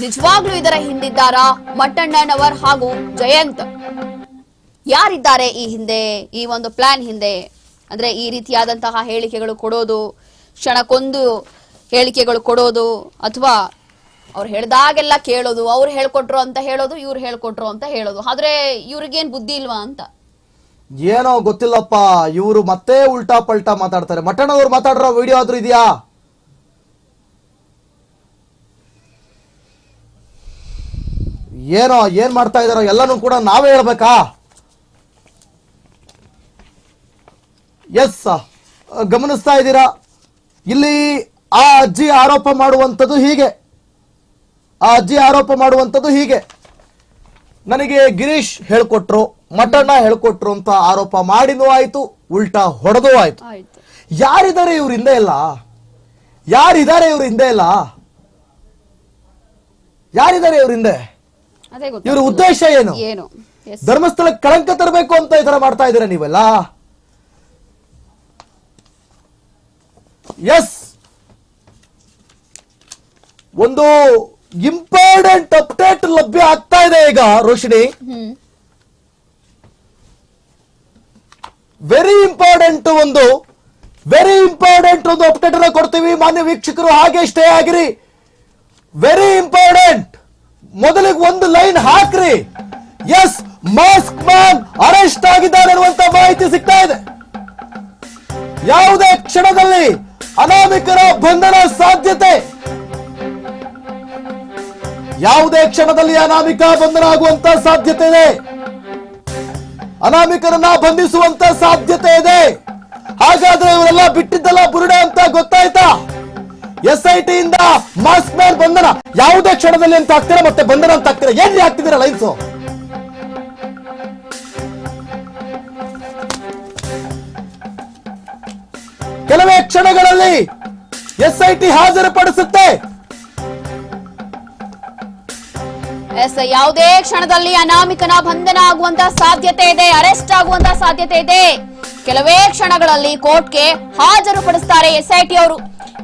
ನಿಜವಾಗ್ಲೂ ಇದರ ಹಿಂದಿದ್ದಾರಾ? ಮಟ್ಟಣ್ಣನವರ್ ಹಾಗೂ ಜಯಂತ್. ಯಾರಿದ್ದಾರೆ ಈ ಹಿಂದೆ, ಈ ಒಂದು ಪ್ಲಾನ್ ಹಿಂದೆ? ಅಂದ್ರೆ ಈ ರೀತಿಯಾದಂತಹ ಹೇಳಿಕೆಗಳು ಕೊಡೋದು, ಕ್ಷಣಕ್ಕೊಂದು ಹೇಳಿಕೆಗಳು ಕೊಡೋದು, ಅಥವಾ ಅವ್ರು ಹೇಳ್ದಾಗೆಲ್ಲ ಕೇಳೋದು, ಅವ್ರು ಹೇಳ್ಕೊಟ್ರು ಅಂತ ಹೇಳೋದು, ಇವ್ರು ಹೇಳ್ಕೊಟ್ರು ಅಂತ ಹೇಳೋದು. ಆದ್ರೆ ಇವ್ರಿಗೇನ್ ಬುದ್ಧಿ ಇಲ್ವಾ ಅಂತ? ಏನೋ ಗೊತ್ತಿಲ್ಲಪ್ಪ, ಇವರು ಮತ್ತೆ ಉಲ್ಟಾ ಪಲ್ಟಾ ಮಾತಾಡ್ತಾರೆ. ಮಠಣ್ಣವ್ರು ಮಾತಾಡ್ರೋ ವಿಡಿಯೋ ಆದ್ರೂ ಇದೆಯಾ? ಏನೋ, ಏನ್ ಮಾಡ್ತಾ ಇದಾರೋ ಎಲ್ಲಾನು ಕೂಡ ನಾವೇ ಹೇಳ್ಬೇಕಾ? ಎಸ್, ಗಮನಿಸ್ತಾ ಇದ್ದೀರಾ? ಇಲ್ಲಿ ಆ ಅಜ್ಜಿ ಆರೋಪ ಮಾಡುವಂಥದ್ದು ಹೀಗೆ. ಆ ಅಜ್ಜಿ ಆರೋಪ ಮಾಡುವಂಥದ್ದು ಹೀಗೆ. ನನಗೆ ಗಿರೀಶ್ ಹೇಳ್ಕೊಟ್ರು ಮಟಣ್ಣ ಹೇಳ್ಕೊಟ್ರು ಅಂತ ಆರೋಪ ಮಾಡಿನೂ ಆಯ್ತು ಉಲ್ಟಾ ಹೊಡೆದೂ ಆಯ್ತು. ಯಾರಿದ್ದಾರೆ ಇವ್ರ ಹಿಂದೆ ಇಲ್ಲ? ಯಾರಿದ್ದಾರೆ ಇವ್ರ ಹಿಂದೆ ಇಲ್ಲ? ಯಾರಿದ್ದಾರೆ ಇವ್ರ ಹಿಂದೆ? ಇವ್ರ ಉದ್ದೇಶ ಏನು? ಏನು? ಧರ್ಮಸ್ಥಳಕ್ಕೆ ಕಳಂಕ ತರಬೇಕು ಅಂತ ಈ ತರ ಮಾಡ್ತಾ ಇದ್ದೀರಾ ನೀವೆಲ್ಲ? ಎಸ್ ಒಂದು ಇಂಪಾರ್ಟೆಂಟ್ ಅಪ್ಡೇಟ್ ಲಭ್ಯ ಆಗ್ತಾ ಇದೆ ಈಗ ರೋಷಿಣಿ. ವೆರಿ ಇಂಪಾರ್ಟೆಂಟ್ ಒಂದು ವೆರಿ ಇಂಪಾರ್ಟೆಂಟ್ ಒಂದು ಅಪ್ಡೇಟ್ ಅನ್ನ ಕೊಡ್ತೀವಿ ಮಾನ್ಯ ವೀಕ್ಷಕರು ಹಾಗೆ ಸ್ಟೇ ಆಗಿರಿ. ವೆರಿ ಇಂಪಾರ್ಟೆಂಟ್ ಮೊದಲಿಗೆ ಒಂದು ಲೈನ್ ಹಾಕ್ರಿ. ಎಸ್ ಮಾಸ್ಕ್ ಮ್ಯಾನ್ ಅರೆಸ್ಟ್ ಆಗಿದ್ದಾರೆ ಅನ್ನುವಂತ ಮಾಹಿತಿ ಸಿಗ್ತಾ ಇದೆ. ಯಾವುದೇ ಕ್ಷಣದಲ್ಲಿ ಅನಾಮಿಕರ ಬಂಧನ ಸಾಧ್ಯತೆ. ಯಾವುದೇ ಕ್ಷಣದಲ್ಲಿ ಅನಾಮಿಕ ಬಂಧನ ಆಗುವಂತ ಸಾಧ್ಯತೆ ಇದೆ. ಅನಾಮಿಕರನ್ನ ಬಂಧಿಸುವಂತ ಸಾಧ್ಯತೆ ಇದೆ. ಹಾಗಾದ್ರೆ ಇವರೆಲ್ಲ ಬಿಟ್ಟಿದ್ದಲ್ಲ ಬುರುಡೆ ಅಂತ ಗೊತ್ತಾಯ್ತಾ? ಎಸ್ ಐ ಟಿ ಇಂದ ಮಾಸ್ಕ್ ಮೇಲ್ ಬಂಧನ ಯಾವುದೇ ಕ್ಷಣದಲ್ಲಿ ಅಂತ ಆಗ್ತೀರಾ? ಮತ್ತೆ ಬಂಧನ ಅಂತ ಆಗ್ತೀರಾ? ಏನ್ರಿ ಆಗ್ತಿದ್ದೀರಾ ಲೈನ್ಸ್ ಕೆಲವೇ ಕ್ಷಣಗಳಲ್ಲಿ ಎಸ್ ಐ ಟಿ ಹಾಜರುಪಡಿಸುತ್ತೆ. ಎಸ್, ಯಾವುದೇ ಕ್ಷಣದಲ್ಲಿ ಅನಾಮಿಕನ ಬಂಧನ ಆಗುವಂತ ಸಾಧ್ಯತೆ ಇದೆ, ಅರೆಸ್ಟ್ ಆಗುವಂತ ಸಾಧ್ಯತೆ ಇದೆ. ಕೆಲವೇ ಕ್ಷಣಗಳಲ್ಲಿ ಕೋರ್ಟ್ಗೆ ಹಾಜರು ಪಡಿಸ್ತಾರೆ ಎಸ್ಐಟಿ ಅವರು.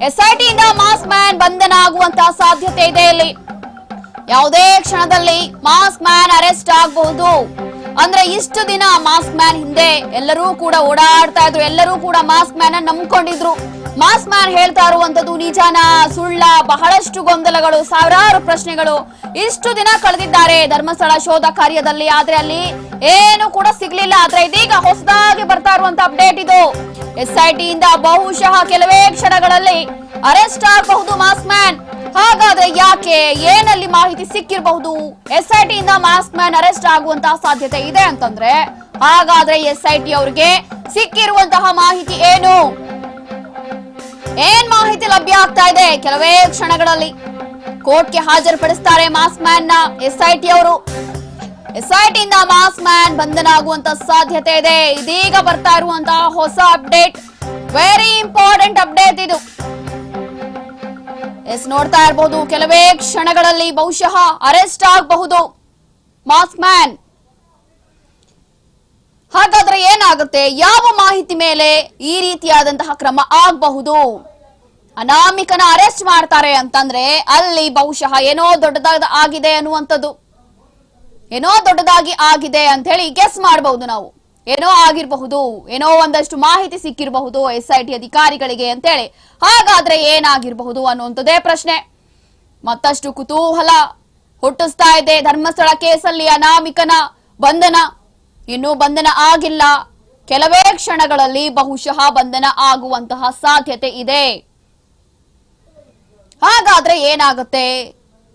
ಎಸ್ಐಟಿ ಇಂದ ಮಾಸ್ ಮ್ಯಾನ್ ಬಂಧನ ಆಗುವಂತ ಸಾಧ್ಯತೆ ಇದೆ ಇಲ್ಲಿ. ಯಾವುದೇ ಕ್ಷಣದಲ್ಲಿ ಮಾಸ್ಕ್ ಮ್ಯಾನ್ ಅರೆಸ್ಟ್ ಆಗಬಹುದು. ಅಂದ್ರೆ ಇಷ್ಟು ದಿನ ಮಾಸ್ಕ್ ಮ್ಯಾನ್ ಹಿಂದೆ ಎಲ್ಲರೂ ಕೂಡ ಓಡಾಡ್ತಾ ಇದ್ರು, ಎಲ್ಲರೂ ಕೂಡ ಮಾಸ್ಕ್ ಮ್ಯಾನ್ ನಂಬ್ಕೊಂಡಿದ್ರು. ಮಾಸ್ಕ್ ಮ್ಯಾನ್ ಹೇಳ್ತಾ ಇರುವಂತದ್ದು ನಿಜಾನ, ಸುಳ್ಳ, ಬಹಳಷ್ಟು ಗೊಂದಲಗಳು, ಸಾವಿರಾರು ಪ್ರಶ್ನೆಗಳು ಇಷ್ಟು ದಿನ ಕಳೆದಿದ್ದಾರೆ ಧರ್ಮಸ್ಥಳ ಶೋಧ ಕಾರ್ಯದಲ್ಲಿ. ಆದ್ರೆ ಅಲ್ಲಿ ಏನು ಕೂಡ ಸಿಗ್ಲಿಲ್ಲ. ಆದ್ರೆ ಇದೀಗ ಹೊಸದಾಗಿ ಬರ್ತಾ ಇರುವಂತ ಅಪ್ಡೇಟ್ ಇದು. ಎಸ್ಐಟಿ ಇಂದ ಬಹುಶಃ ಕೆಲವೇ ಕ್ಷಣಗಳಲ್ಲಿ ಅರೆಸ್ಟ್ ಆಗಬಹುದು ಮಾಸ್ಕ್ ಮ್ಯಾನ್ ಹಾಗಾದ್ರೆ ಯಾಕೆ ಏನಲ್ಲಿ ಮಾಹಿತಿ ಸಿಕ್ಕಿರಬಹುದು? ಎಸ್ ಐ ಟಿ ಇಂದ ಮಾಸ್ಕ್ ಮ್ಯಾನ್ ಅರೆಸ್ಟ್ ಆಗುವಂತಹ ಸಾಧ್ಯತೆ ಇದೆ ಅಂತಂದ್ರೆ, ಹಾಗಾದ್ರೆ ಎಸ್ ಐ ಟಿ ಅವರಿಗೆ ಸಿಕ್ಕಿರುವಂತಹ ಮಾಹಿತಿ ಏನು? ಏನ್ ಮಾಹಿತಿ ಲಭ್ಯ ಆಗ್ತಾ ಇದೆ? ಕೆಲವೇ ಕ್ಷಣಗಳಲ್ಲಿ ಕೋರ್ಟ್ಗೆ ಹಾಜರುಪಡಿಸ್ತಾರೆ ಮಾಸ್ಕ್ ಮ್ಯಾನ್ನ ಎಸ್ ಐ ಟಿ ಅವರು. ಎಸ್ಐಟಿ ಇಂದ ಮಾಸ್ಕ್ ಮ್ಯಾನ್ ಬಂಧನ ಆಗುವಂತ ಸಾಧ್ಯತೆ ಇದೆ. ಇದೀಗ ಬರ್ತಾ ಇರುವಂತಹ ಹೊಸ ಅಪ್ಡೇಟ್ ವೆರಿ ಇಂಪಾರ್ಟೆಂಟ್ ಅಪ್ಡೇಟ್ ಇದು. ಎಸ್, ನೋಡ್ತಾ ಇರಬಹುದು ಕೆಲವೇ ಕ್ಷಣಗಳಲ್ಲಿ ಬಹುಶಃ ಅರೆಸ್ಟ್ ಆಗಬಹುದು. ಮಾಸ್ಕ್ ಮ್ಯಾನ್ ಹಾಗಾದ್ರೆ ಏನಾಗುತ್ತೆ? ಯಾವ ಮಾಹಿತಿ ಮೇಲೆ ಈ ರೀತಿಯಾದಂತಹ ಕ್ರಮ ಆಗಬಹುದು? ಅನಾಮಿಕನ ಅರೆಸ್ಟ್ ಮಾಡ್ತಾರೆ ಅಂತಂದ್ರೆ ಅಲ್ಲಿ ಬಹುಶಃ ಏನೋ ದೊಡ್ಡದಾದ ಆಗಿದೆ ಅನ್ನುವಂಥದ್ದು. ಏನೋ ದೊಡ್ಡದಾಗಿ ಆಗಿದೆ ಅಂತ ಹೇಳಿ ಗೆಸ್ ಮಾಡಬಹುದು ನಾವು. ಏನೋ ಆಗಿರಬಹುದು, ಏನೋ ಒಂದಷ್ಟು ಮಾಹಿತಿ ಸಿಕ್ಕಿರಬಹುದು ಎಸ್ಐಟಿ ಅಧಿಕಾರಿಗಳಿಗೆ ಅಂತೇಳಿ. ಹಾಗಾದ್ರೆ ಏನಾಗಿರಬಹುದು ಅನ್ನುವಂಥದ್ದೇ ಪ್ರಶ್ನೆ. ಮತ್ತಷ್ಟು ಕುತೂಹಲ ಹುಟ್ಟಿಸ್ತಾ ಇದೆ. ಧರ್ಮಸ್ಥಳ ಕೇಸಲ್ಲಿ ಅನಾಮಿಕನ ಬಂಧನ. ಇನ್ನೂ ಬಂಧನ ಆಗಿಲ್ಲ. ಕೆಲವೇ ಕ್ಷಣಗಳಲ್ಲಿ ಬಹುಶಃ ಬಂಧನ ಆಗುವಂತಹ ಸಾಧ್ಯತೆ ಇದೆ. ಹಾಗಾದ್ರೆ ಏನಾಗುತ್ತೆ?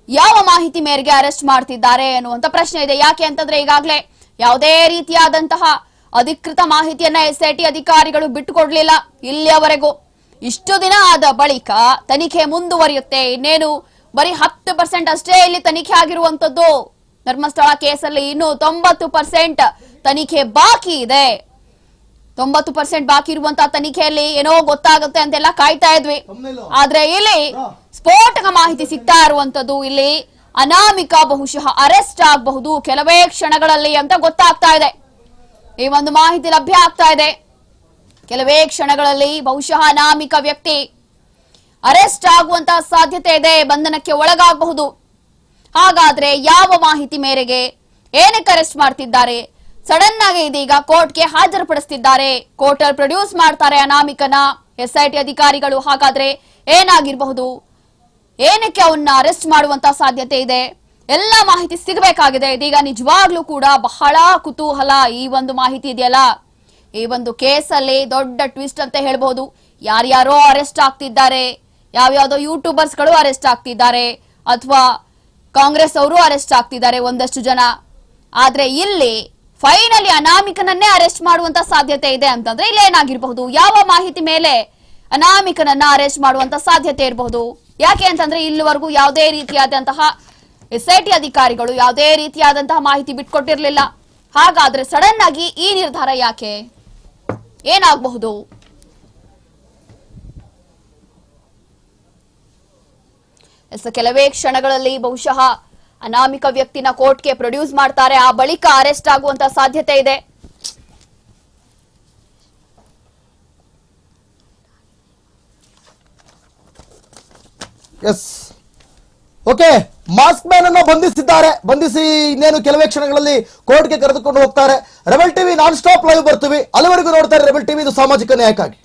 ಯಾವ ಮಾಹಿತಿ ಮೇರೆಗೆ ಅರೆಸ್ಟ್ ಮಾಡ್ತಿದ್ದಾರೆ ಅನ್ನುವಂತ ಪ್ರಶ್ನೆ ಇದೆ. ಯಾಕೆ ಅಂತಂದ್ರೆ ಈಗಾಗಲೇ ಯಾವುದೇ ರೀತಿಯಾದಂತಹ ಅಧಿಕೃತ ಮಾಹಿತಿಯನ್ನ ಎಸ್ ಐ ಟಿ ಅಧಿಕಾರಿಗಳು ಬಿಟ್ಟುಕೊಡ್ಲಿಲ್ಲ ಇಲ್ಲಿಯವರೆಗೂ. ಇಷ್ಟು ದಿನ ಆದ ಬಳಿಕ ತನಿಖೆ ಮುಂದುವರಿಯುತ್ತೆ. ಇನ್ನೇನು ಬರೀ ಹತ್ತು ಪರ್ಸೆಂಟ್ ಅಷ್ಟೇ ಇಲ್ಲಿ ತನಿಖೆ ಆಗಿರುವಂತದ್ದು. ಧರ್ಮಸ್ಥಳ ಕೇಸಲ್ಲಿ ಇನ್ನು ತೊಂಬತ್ತು ಪರ್ಸೆಂಟ್ ತನಿಖೆ ಬಾಕಿ ಇದೆ. ತೊಂಬತ್ತು ಪರ್ಸೆಂಟ್ ಬಾಕಿ ಇರುವಂತಹ ತನಿಖೆಯಲ್ಲಿ ಏನೋ ಗೊತ್ತಾಗುತ್ತೆ ಅಂತೆಲ್ಲ ಕಾಯ್ತಾ ಇದ್ವಿ. ಆದ್ರೆ ಇಲ್ಲಿ ಸ್ಫೋಟಕ ಮಾಹಿತಿ ಸಿಗ್ತಾ ಇರುವಂತದ್ದು. ಇಲ್ಲಿ ಅನಾಮಿಕ ಬಹುಶಃ ಅರೆಸ್ಟ್ ಆಗಬಹುದು ಕೆಲವೇ ಕ್ಷಣಗಳಲ್ಲಿ ಅಂತ ಗೊತ್ತಾಗ್ತಾ ಇದೆ. ಈ ಒಂದು ಮಾಹಿತಿ ಲಭ್ಯ ಆಗ್ತಾ ಇದೆ. ಕೆಲವೇ ಕ್ಷಣಗಳಲ್ಲಿ ಬಹುಶಃ ಅನಾಮಿಕ ವ್ಯಕ್ತಿ ಅರೆಸ್ಟ್ ಆಗುವಂತಹ ಸಾಧ್ಯತೆ ಇದೆ, ಬಂಧನಕ್ಕೆ ಒಳಗಾಗಬಹುದು. ಹಾಗಾದ್ರೆ ಯಾವ ಮಾಹಿತಿ ಮೇರೆಗೆ ಏನಕ್ಕೆ ಅರೆಸ್ಟ್ ಮಾಡ್ತಿದ್ದಾರೆ? ಸಡನ್ ಆಗಿ ಇದೀಗ ಕೋರ್ಟ್ಗೆ ಹಾಜರುಪಡಿಸ್ತಿದ್ದಾರೆ. ಕೋರ್ಟ್ ಅಲ್ಲಿ ಪ್ರೊಡ್ಯೂಸ್ ಮಾಡ್ತಾರೆ ಅನಾಮಿಕನ. ಎಸ್ಐಟಿ ಅಧಿಕಾರಿಗಳು ಹಾಗಾದ್ರೆ ಏನಾಗಿರಬಹುದು? ಏನಕ್ಕೆ ಅವನ್ನ ಅರೆಸ್ಟ್ ಮಾಡುವಂತ ಸಾಧ್ಯತೆ ಇದೆ? ಎಲ್ಲ ಮಾಹಿತಿ ಸಿಗಬೇಕಾಗಿದೆ. ಇದೀಗ ನಿಜವಾಗ್ಲೂ ಕೂಡ ಬಹಳ ಕುತೂಹಲ ಈ ಒಂದು ಮಾಹಿತಿ ಇದೆಯಲ್ಲ? ಈ ಒಂದು ಕೇಸಲ್ಲಿ ದೊಡ್ಡ ಟ್ವಿಸ್ಟ್ ಅಂತ ಹೇಳ್ಬಹುದು ಯಾರ್ಯಾರೋ ಅರೆಸ್ಟ್ ಆಗ್ತಿದ್ದಾರೆ. ಯಾವ್ಯಾವ್ದೋ ಯೂಟ್ಯೂಬರ್ಸ್ಗಳು ಅರೆಸ್ಟ್ ಆಗ್ತಿದ್ದಾರೆ. ಅಥವಾ ಕಾಂಗ್ರೆಸ್ ಅವರು ಅರೆಸ್ಟ್ ಆಗ್ತಿದ್ದಾರೆ ಒಂದಷ್ಟು ಜನ. ಆದ್ರೆ ಇಲ್ಲಿ ಫೈನಲಿ ಅನಾಮಿಕನನ್ನೇ ಅರೆಸ್ಟ್ ಮಾಡುವಂತ ಸಾಧ್ಯತೆ ಇದೆ ಅಂತಂದ್ರೆ ಇಲ್ಲಿ ಏನಾಗಿರಬಹುದು? ಯಾವ ಮಾಹಿತಿ ಮೇಲೆ ಅನಾಮಿಕನನ್ನ ಅರೆಸ್ಟ್ ಮಾಡುವಂತ ಸಾಧ್ಯತೆ ಇರಬಹುದು? ಯಾಕೆ ಅಂತಂದ್ರೆ ಇಲ್ಲಿವರೆಗೂ ಯಾವುದೇ ರೀತಿಯಾದಂತಹ ಎಸ್ಐಟಿ ಅಧಿಕಾರಿಗಳು ಯಾವುದೇ ರೀತಿಯಾದಂತಹ ಮಾಹಿತಿ ಬಿಟ್ಕೊಟ್ಟಿರ್ಲಿಲ್ಲ. ಹಾಗಾದ್ರೆ ಸಡನ್ ಆಗಿ ಈ ನಿರ್ಧಾರ ಯಾಕೆ? ಏನಾಗಬಹುದು? ಕೆಲವೇ ಕ್ಷಣಗಳಲ್ಲಿ ಬಹುಶಃ ಅನಾಮಿಕ ವ್ಯಕ್ತಿನ ಕೋರ್ಟ್ಗೆ ಪ್ರೊಡ್ಯೂಸ್ ಮಾಡ್ತಾರೆ. ಆ ಬಳಿಕ ಅರೆಸ್ಟ್ ಆಗುವಂತ ಸಾಧ್ಯತೆ ಇದೆ. ಎಸ್ ಓಕೆ ಮಾಸ್ಕ್ ಮ್ಯಾನ್ ಅನ್ನು ಬಂಧಿಸಿದ್ದಾರೆ. ಬಂಧಿಸಿ ಇನ್ನೇನು ಕೆಲವೇ ಕ್ಷಣಗಳಲ್ಲಿ ಕೋರ್ಟ್ಗೆ ಕರೆದುಕೊಂಡು ಹೋಗ್ತಾರೆ. Rebel TV non stop live ಬರ್ತೀವಿ. ಅಲ್ಲಿವರೆಗೂ ನೋಡ್ತಾರೆ ರೆಬಲ್ ಟಿವಿ ಇದು ಸಾಮಾಜಿಕ ನ್ಯಾಯಕ್ಕಾಗಿ.